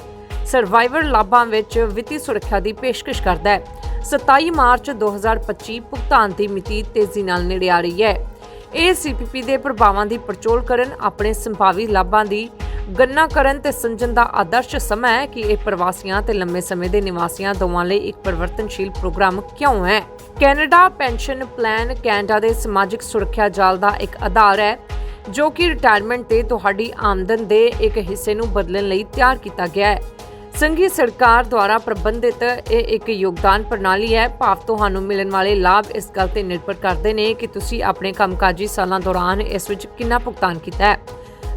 ਸਰਵਾਈਵਰ ਲਾਭਾਂ ਵਿੱਚ ਵਿੱਤੀ ਸੁਰੱਖਿਆ ਦੀ ਪੇਸ਼ਕਸ਼ ਕਰਦਾ ਹੈ। 27 ਮਾਰਚ 2025 ਭੁਗਤਾਨ ਦੀ ਮਿਤੀ ਤੇਜ਼ੀ ਨਾਲ ਨੇੜੇ ਆ ਰਹੀ ਹੈ। ਇਹ ਸੀਪੀਪੀ ਦੇ ਪ੍ਰਭਾਵਾਂ ਦੀ ਪੜਚੋਲ ਕਰਨ, ਆਪਣੇ ਸੰਭਾਵੀ ਲਾਭਾਂ ਦੀ ਗਣਨਾ ਕਰਨ ਤੇ ਸਮਝਣ ਦਾ ਆਦਰਸ਼ ਸਮਾਂ ਹੈ ਕਿ ਇਹ ਪ੍ਰਵਾਸੀਆਂ ਤੇ ਲੰਮੇ ਸਮੇਂ ਦੇ ਨਿਵਾਸੀਆਂ ਦੋਵਾਂ ਲਈ ਇੱਕ ਪਰਿਵਰਤਨਸ਼ੀਲ ਪ੍ਰੋਗਰਾਮ ਕਿਉਂ ਹੈ? ਕੈਨੇਡਾ ਪੈਨਸ਼ਨ ਪਲਾਨ ਕੈਨੇਡਾ ਦੇ ਸਮਾਜਿਕ ਸੁਰੱਖਿਆ ਜਾਲ ਦਾ ਇੱਕ ਆਧਾਰ ਹੈ, ਜੋ ਕਿ ਰਿਟਾਇਰਮੈਂਟ ਤੇ ਤੁਹਾਡੀ ਆਮਦਨ ਦੇ ਇੱਕ ਹਿੱਸੇ ਨੂੰ ਬਦਲਣ ਲਈ ਤਿਆਰ ਕੀਤਾ ਗਿਆ ਹੈ। ਸੰਘੀ ਸਰਕਾਰ ਦੁਆਰਾ ਪ੍ਰਬੰਧਿਤ ਇਹ ਇੱਕ ਯੋਗਦਾਨ ਪ੍ਰਣਾਲੀ ਹੈ। ਭਾਵ ਤੁਹਾਨੂੰ ਮਿਲਣ ਵਾਲੇ ਲਾਭ ਇਸ ਗੱਲ ਤੇ ਨਿਰਭਰ ਕਰਦੇ ਨੇ ਕਿ ਤੁਸੀਂ ਆਪਣੇ ਕੰਮਕਾਜੀ ਸਾਲਾਂ ਦੌਰਾਨ ਇਸ ਵਿੱਚ ਕਿੰਨਾ ਭੁਗਤਾਨ ਕੀਤਾ ਹੈ।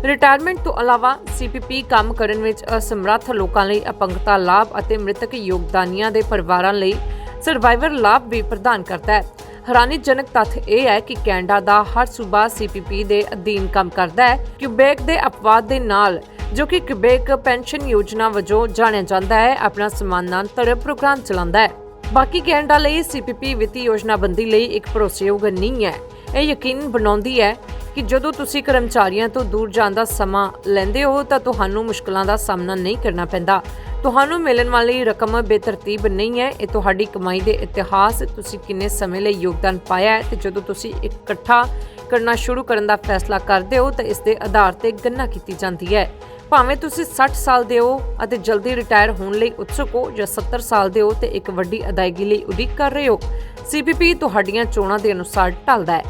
ਰਿਟਾਇਰਮੈਂਟ ਤੋਂ ਇਲਾਵਾ ਸੀਪੀਪੀ ਕੰਮ ਕਰਨ ਵਿੱਚ ਅਸਮਰੱਥ ਲੋਕਾਂ ਲਈ ਅਪੰਗਤਾ ਲਾਭ ਅਤੇ ਮ੍ਰਿਤਕ ਯੋਗਦਾਨੀਆਂ ਦੇ ਪਰਿਵਾਰਾਂ ਲਈ ਸਰਵਾਈਵਰ ਲਾਭ ਵੀ ਪ੍ਰਦਾਨ ਕਰਦਾ ਹੈ। ਹੈਰਾਨੀਜਨਕ ਤੱਥ ਇਹ ਹੈ ਕਿ ਕੈਨੇਡਾ ਦਾ ਹਰ ਸੂਬਾ ਸੀਪੀਪੀ ਦੇ ਅਧੀਨ ਕੰਮ ਕਰਦਾ ਹੈ। ਕਿਊਬੇਕ ਦੇ ਅਪਵਾਦ ਦੇ ਨਾਲ ਜੋ ਕਿ ਕਿਊਬੇਕ ਪੈਨਸ਼ਨ ਯੋਜਨਾ ਵਜੋਂ ਜਾਣਿਆ ਜਾਂਦਾ ਹੈ, ਆਪਣਾ ਸਮਾਨਾਂਤਰ ਪ੍ਰੋਗਰਾਮ ਚਲਾਉਂਦਾ ਹੈ। ਬਾਕੀ ਕੈਨੇਡਾ ਲਈ ਸੀਪੀਪੀ ਵਿੱਤੀ ਯੋਜਨਾਬੰਦੀ ਲਈ ਇੱਕ ਭਰੋਸੇਯੋਗ ਨਹੀਂ ਹੈ। ਇਹ ਯਕੀਨ ਬਣਾਉਂਦੀ ਹੈ ਕਿ ਜਦੋਂ ਤੁਸੀਂ ਕਰਮਚਾਰੀਆਂ ਤੋਂ ਦੂਰ ਜਾਣ ਦਾ ਸਮਾਂ ਲੈਂਦੇ ਹੋ, ਤਾਂ ਤੁਹਾਨੂੰ ਮੁਸ਼ਕਲਾਂ ਦਾ ਸਾਹਮਣਾ ਨਹੀਂ ਕਰਨਾ ਪੈਂਦਾ। ਤੁਹਾਨੂੰ ਮਿਲਣ ਵਾਲੀ ਰਕਮ ਬੇਤਰਤੀਬ ਨਹੀਂ ਹੈ। ਇਹ ਤੁਹਾਡੀ ਕਮਾਈ ਦੇ ਇਤਿਹਾਸ, ਤੁਸੀਂ ਕਿੰਨੇ ਸਮੇਂ ਲਈ ਯੋਗਦਾਨ ਪਾਇਆ ਹੈ ਤੇ ਜਦੋਂ ਤੁਸੀਂ ਇਕੱਠਾ ਕਰਨਾ ਸ਼ੁਰੂ ਕਰਨ ਦਾ ਫੈਸਲਾ ਕਰਦੇ ਹੋ, ਤਾਂ ਇਸ ਦੇ ਆਧਾਰ ਤੇ ਗਣਨਾ ਕੀਤੀ ਜਾਂਦੀ ਹੈ। ਭਾਵੇਂ ਤੁਸੀਂ 60 ਸਾਲ ਦੇ ਹੋ ਅਤੇ ਜਲਦੀ ਰਿਟਾਇਰ ਹੋਣ ਲਈ ਉਤਸੁਕ ਹੋ ਜਾਂ 70 ਸਾਲ ਦੇ ਹੋ ਤੇ ਇੱਕ ਵੱਡੀ ਅਦਾਇਗੀ ਲਈ ਉਡੀਕ ਕਰ ਰਹੇ ਹੋ ਸੀਪੀਪੀ ਤੁਹਾਡੀਆਂ ਚੋਣਾਂ ਦੇ ਅਨੁਸਾਰ ਢਲਦਾ ਹੈ।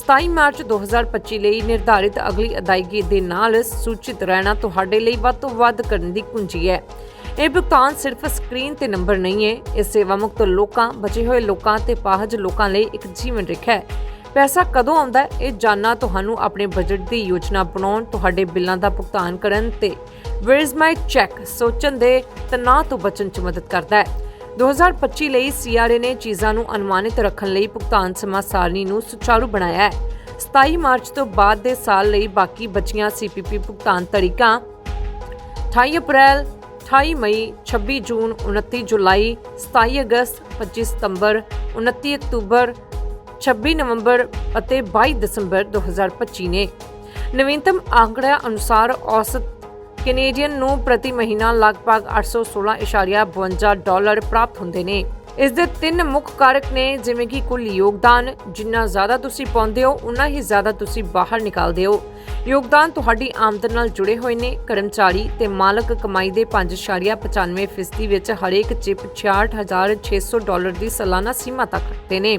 27 ਮਾਰਚ 2025 ਲਈ ਨਿਰਧਾਰਿਤ ਅਗਲੀ ਅਦਾਇਗੀ ਦੇ ਨਾਲ ਸੂਚਿਤ ਰਹਿਣਾ ਤੁਹਾਡੇ ਲਈ ਵੱਧ ਤੋਂ ਵੱਧ ਕਰਨ ਦੀ ਕੁੰਜੀ ਹੈ। ਇਹ ਭੁਗਤਾਨ ਸਿਰਫ ਸਕਰੀਨ ਤੇ ਨੰਬਰ ਨਹੀਂ ਹੈ, ਇਹ ਸੇਵਾ ਮੁਕਤ ਲੋਕਾਂ, ਬਚੇ ਹੋਏ ਲੋਕਾਂ ਤੇ ਪਾਹਜ ਲੋਕਾਂ ਲਈ ਇੱਕ ਜੀਵਨ ਰੇਖਾ ਹੈ। ਪੈਸਾ ਕਦੋਂ ਆਉਂਦਾ ਹੈ, ਇਹ ਜਾਨਣਾ ਤੁਹਾਨੂੰ ਆਪਣੇ ਬਜਟ ਦੀ ਯੋਜਨਾ ਬਣਾਉਣ, ਤੁਹਾਡੇ ਬਿੱਲਾਂ ਦਾ ਭੁਗਤਾਨ ਕਰਨ ਤੇ। ਵੇਅਰ ਇਜ਼ ਮਾਈ ਚੈੱਕ ਸੋਚਣ ਦੇ ਤਣਾਅ ਤੋਂ ਬਚਣ 'ਚ ਮਦਦ ਕਰਦਾ ਹੈ। 2025 ਲਈ ਸੀਆਰਏ ਨੇ ਚੀਜ਼ਾਂ ਨੂੰ ਅਨੁਮਾਨਿਤ ਰੱਖਣ ਲਈ ਭੁਗਤਾਨ ਸਮਾਂ ਸਾਰਣੀ ਨੂੰ ਸੁਚਾਰੂ ਬਣਾਇਆ ਹੈ। 27 ਮਾਰਚ ਤੋਂ ਬਾਅਦ ਦੇ ਸਾਲ ਲਈ ਬਾਕੀ ਬਚੀਆਂ ਸੀਪੀਪੀ ਭੁਗਤਾਨ ਤਰੀਕਾਂ। 28 ਅਪ੍ਰੈਲ 28 ਮਈ 26 ਜੂਨ 29 ਜੁਲਾਈ 27 ਅਗਸਤ 25 ਸਤੰਬਰ 29 ਅਕਤੂਬਰ 26 ਨਵੰਬਰ ਅਤੇ 22 ਦਸੰਬਰ 2025 ਨੇ। ਨਵੀਨਤਮ ਆંકੜਿਆਂ ਅਨੁਸਾਰ ਔਸਤ ਕੈਨੇਡੀਅਨ ਨੂੰ ਪ੍ਰਤੀ ਮਹੀਨਾ ਲਗਭਗ 816.52 ਡਾਲਰ ਪ੍ਰਾਪਤ ਹੁੰਦੇ ਨੇ। ਇਸ ਦੇ ਤਿੰਨ ਮੁੱਖ ਕਾਰਕ ਨੇ ਜਿਵੇਂ ਕਿ ਕੁੱਲ ਯੋਗਦਾਨ, ਜਿੰਨਾ ਜ਼ਿਆਦਾ ਤੁਸੀਂ ਪਾਉਂਦੇ ਹੋ ਉਨਾ ਹੀ ਜ਼ਿਆਦਾ ਤੁਸੀਂ ਬਾਹਰ ਨਿਕਾਲਦੇ ਹੋ। ਯੋਗਦਾਨ ਤੁਹਾਡੀ ਆਮਦਨ ਨਾਲ ਜੁੜੇ ਹੋਏ ਨੇ, ਕਰਮਚਾਰੀ ਤੇ ਮਾਲਕ ਕਮਾਈ ਦੇ 5.95% ਫੀਸਦੀ ਵਿੱਚ ਹਰੇਕ ਚਿਪ 66600 ਡਾਲਰ ਦੀ ਸਾਲਾਨਾ ਸੀਮਾ ਤੱਕ ਰੱਖਦੇ ਨੇ।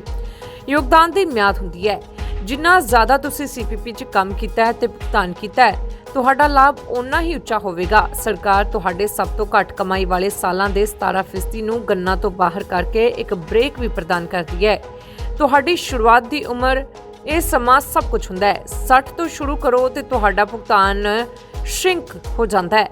ਯੋਗਦਾਨ ਦੀ ਮਿਆਦ ਹੁੰਦੀ ਹੈ। ਜਿੰਨਾ ਜ਼ਿਆਦਾ ਤੁਸੀਂ ਸੀਪੀਪੀ 'ਚ ਕੰਮ ਕੀਤਾ ਹੈ ਤੇ ਭੁਗਤਾਨ ਕੀਤਾ ਹੈ, ਤੁਹਾਡਾ ਲਾਭ ਓਨਾ ਹੀ ਉੱਚਾ ਹੋਵੇਗਾ। ਸਰਕਾਰ ਤੁਹਾਡੇ ਸਭ ਤੋਂ ਘੱਟ ਕਮਾਈ ਵਾਲੇ ਸਾਲਾਂ ਦੇ 17% ਨੂੰ ਗੰਨਾ ਤੋਂ ਬਾਹਰ ਕਰਕੇ ਇੱਕ ਬ੍ਰੇਕ ਵੀ ਪ੍ਰਦਾਨ ਕਰਦੀ ਹੈ। ਤੁਹਾਡੀ ਸ਼ੁਰੂਆਤ ਦੀ ਉਮਰ, ਇਹ ਸਮਾਂ ਸਭ ਕੁਝ ਹੁੰਦਾ ਹੈ। 60 ਤੋਂ ਸ਼ੁਰੂ ਕਰੋ ਤੇ ਤੁਹਾਡਾ ਭੁਗਤਾਨ ਸ਼ਿੰਕ ਹੋ ਜਾਂਦਾ ਹੈ।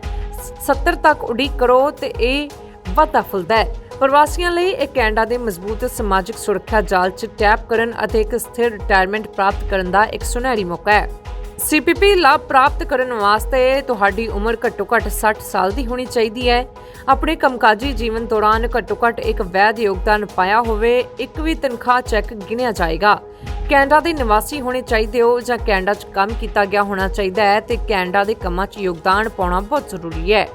70 ਤੱਕ ਉਡੀਕ ਕਰੋ ਤੇ ਇਹ ਵਾਧਾ ਫੁੱਲਦਾ ਹੈ। ਪ੍ਰਵਾਸੀਆਂ ਲਈ ਇਹ ਕੈਨੇਡਾ ਦੇ ਮਜ਼ਬੂਤ ਸਮਾਜਿਕ ਸੁਰੱਖਿਆ ਜਾਲ 'ਚ ਟੈਪ ਕਰਨ ਅਤੇ ਇੱਕ ਸਥਿਰ ਰਿਟਾਇਰਮੈਂਟ ਪ੍ਰਾਪਤ ਕਰਨ ਦਾ ਇੱਕ ਸੁਨਹਿਰੀ ਮੌਕਾ ਹੈ। ਸੀਪੀਪੀ ਲਾਭ ਪ੍ਰਾਪਤ ਕਰਨ ਵਾਸਤੇ ਤੁਹਾਡੀ ਉਮਰ ਘੱਟੋ-ਘੱਟ 60 ਸਾਲ ਦੀ ਹੋਣੀ ਚਾਹੀਦੀ ਹੈ। ਆਪਣੇ ਕੰਮਕਾਜੀ ਜੀਵਨ ਦੌਰਾਨ ਘੱਟੋ-ਘੱਟ ਇੱਕ ਵੈਧ ਯੋਗਦਾਨ ਪਾਇਆ ਹੋਵੇ, ਇੱਕ ਵੀ ਤਨਖਾਹ ਚੈੱਕ ਗਿਣਿਆ ਜਾਏਗਾ। ਕੈਨੇਡਾ ਦੇ ਨਿਵਾਸੀ ਹੋਣੇ ਚਾਹੀਦੇ ਹੋ ਜਾਂ ਕੈਨੇਡਾ 'ਚ ਕੰਮ ਕੀਤਾ ਗਿਆ ਹੋਣਾ ਚਾਹੀਦਾ ਹੈ ਤੇ ਕੈਨੇਡਾ ਦੇ ਕੰਮਾਂ 'ਚ ਯੋਗਦਾਨ ਪਾਉਣਾ ਬਹੁਤ ਜ਼ਰੂਰੀ ਹੈ।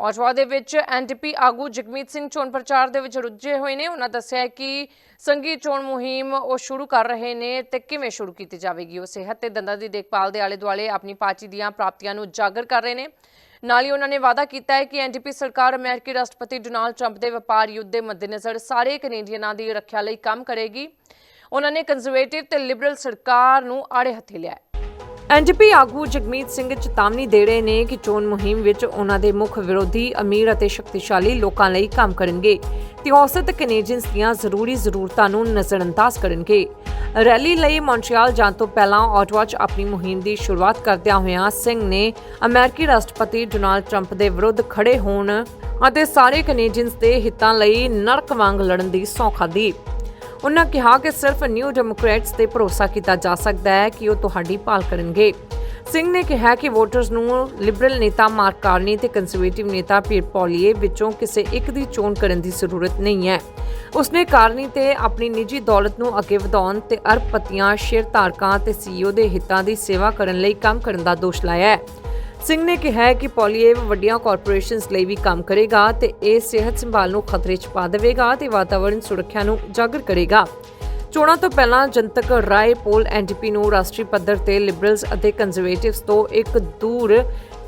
ਔਜਵਾ ਦੇ ਵਿੱਚ ਐਨਡੀਪੀ ਆਗੂ ਜਗਮੀਤ ਸਿੰਘ ਚੋਣ ਪ੍ਰਚਾਰ ਦੇ ਵਿੱਚ ਰੁੱਝੇ ਹੋਏ ਨੇ। ਉਹਨਾਂ ਦੱਸਿਆ ਕਿ ਸੰਘੀ ਚੋਣ ਮੁਹਿੰਮ ਉਹ ਸ਼ੁਰੂ ਕਰ ਰਹੇ ਨੇ ਤੇ ਕਿਵੇਂ ਸ਼ੁਰੂ ਕੀਤੀ ਜਾਵੇਗੀ? ਉਹ ਸਿਹਤ ਤੇ ਦੰਦਾਂ ਦੀ ਦੇਖਭਾਲ ਦੇ ਆਲੇ ਦੁਆਲੇ ਆਪਣੀ ਪਾਰਟੀ ਦੀਆਂ ਪ੍ਰਾਪਤੀਆਂ ਨੂੰ ਉਜਾਗਰ ਕਰ ਰਹੇ ਨੇ। ਨਾਲ ਹੀ ਉਹਨਾਂ ਨੇ ਵਾਅਦਾ ਕੀਤਾ ਹੈ ਕਿ ਐਨਡੀਪੀ ਸਰਕਾਰ ਅਮਰੀਕੀ ਰਾਸ਼ਟਰਪਤੀ ਡੋਨਾਲਡ ਟਰੰਪ ਦੇ ਵਪਾਰ ਯੁੱਧ ਦੇ ਮੱਦੇਨਜ਼ਰ ਸਾਰੇ ਕੈਨੇਡੀਅਨਾਂ ਦੀ ਰੱਖਿਆ ਲਈ ਕੰਮ ਕਰੇਗੀ। ਉਹਨਾਂ ਨੇ ਕੰਜ਼ਰਵੇਟਿਵ ਤੇ ਲਿਬਰਲ ਸਰਕਾਰ ਨੂੰ ਆੜੇ ਹੱਥੀ ਲਿਆ ਐਨਡੀਪੀ ਆਗੂ ਜਗਮੀਤ ਸਿੰਘ ਚੇਤਾਵਨੀ ਦੇ ਰਹੇ ਨੇ ਕਿ ਚੋਣ ਮੁਹਿੰਮ ਵਿੱਚ ਉਹਨਾਂ ਦੇ ਮੁੱਖ ਵਿਰੋਧੀ ਅਮੀਰ ਅਤੇ ਸ਼ਕਤੀਸ਼ਾਲੀ ਲੋਕਾਂ ਲਈ ਕੰਮ ਕਰਨਗੇ ਤੇ ਔਸਤ ਕੈਨੇਡੀਅਨਸ ਦੀਆਂ ਜ਼ਰੂਰੀ ਜ਼ਰੂਰਤਾਂ ਨੂੰ ਨਜ਼ਰਅੰਦਾਜ਼ ਕਰਨਗੇ। ਰੈਲੀ ਲਈ ਮੌਂਟਰੀਅਲ ਜਾਣ ਤੋਂ ਪਹਿਲਾਂ ਆਟਵਾ 'ਚ ਆਪਣੀ ਮੁਹਿੰਮ ਦੀ ਸ਼ੁਰੂਆਤ ਕਰਦਿਆਂ ਹੋਇਆਂ ਸਿੰਘ ਨੇ ਅਮਰੀਕੀ ਰਾਸ਼ਟਰਪਤੀ ਡੋਨਾਲਡ ਟਰੰਪ ਦੇ ਵਿਰੁੱਧ ਖੜੇ ਹੋਣ ਅਤੇ ਸਾਰੇ ਕੈਨੇਡੀਅਨਸ ਦੇ ਹਿੱਤਾਂ ਲਈ ਨਰਕ ਵਾਂਗ ਲੜਨ ਦੀ ਸਹੁੰ ਖਾਧੀ ਉਨ੍ਹਾਂ ਕਿਹਾ ਕਿ ਸਿਰਫ ਨਿਊ ਡੈਮੋਕ੍ਰੈਟਸ ਤੇ ਭਰੋਸਾ ਕੀਤਾ ਜਾ ਸਕਦਾ ਹੈ ਕਿ ਉਹ ਤੁਹਾਡੀ ਭਾਲ ਕਰਨਗੇ। ਸਿੰਘ ਨੇ ਕਿਹਾ ਕਿ ਵੋਟਰਸ ਨੂੰ ਲਿਬਰਲ ਨੇਤਾ ਮਾਰਕ ਕਾਰਨੀ ਤੇ ਕੰਜ਼ਰਵੇਟਿਵ ਨੇਤਾ ਪੀਰ ਪੌਲੀਏ ਵਿੱਚੋਂ ਕਿਸੇ ਇੱਕ ਦੀ ਚੋਣ ਕਰਨ ਦੀ ਜ਼ਰੂਰਤ ਨਹੀਂ ਹੈ। ਉਸਨੇ ਕਾਰਨੀ ਤੇ ਆਪਣੀ ਨਿੱਜੀ ਦੌਲਤ ਨੂੰ ਅੱਗੇ ਵਧਾਉਣ ਤੇ ਅਰਬਪਤੀਆਂ ਸ਼ੇਅਰ ਧਾਰਕਾਂ ਤੇ ਸੀਈਓ ਦੇ ਹਿੱਤਾਂ ਦੀ ਸੇਵਾ ਕਰਨ ਲਈ ਕੰਮ ਕਰਨ ਦਾ ਦੋਸ਼ ਲਾਇਆ ਹੈ। ਸਿੰਘ ਨੇ ਕਿਹਾ ਕਿ ਪੋਲੀਏਵ ਵੱਡੀਆਂ ਕਾਰਪੋਰੇਸ਼ਨਸ ਲਈ ਵੀ ਕੰਮ ਕਰੇਗਾ ਤੇ ਇਹ ਸਿਹਤ ਸੰਭਾਲ ਨੂੰ ਖਤਰੇ 'ਚ ਪਾ ਦੇਵੇਗਾ ਤੇ ਵਾਤਾਵਰਣ ਸੁਰੱਖਿਆ ਨੂੰ ਉਜਾਗਰ ਕਰੇਗਾ। ਚੋਣਾਂ ਤੋਂ ਪਹਿਲਾਂ ਜਨਤਕ ਰਾਏ ਪੋਲ ਐਨਡੀਪੀ ਨੂੰ ਰਾਸ਼ਟਰੀ ਪੱਧਰ ਤੇ ਲਿਬਰਲਸ ਅਤੇ ਕੰਜ਼ਰਵੇਟਿਵਸ ਤੋਂ ਇੱਕ ਦੂਰ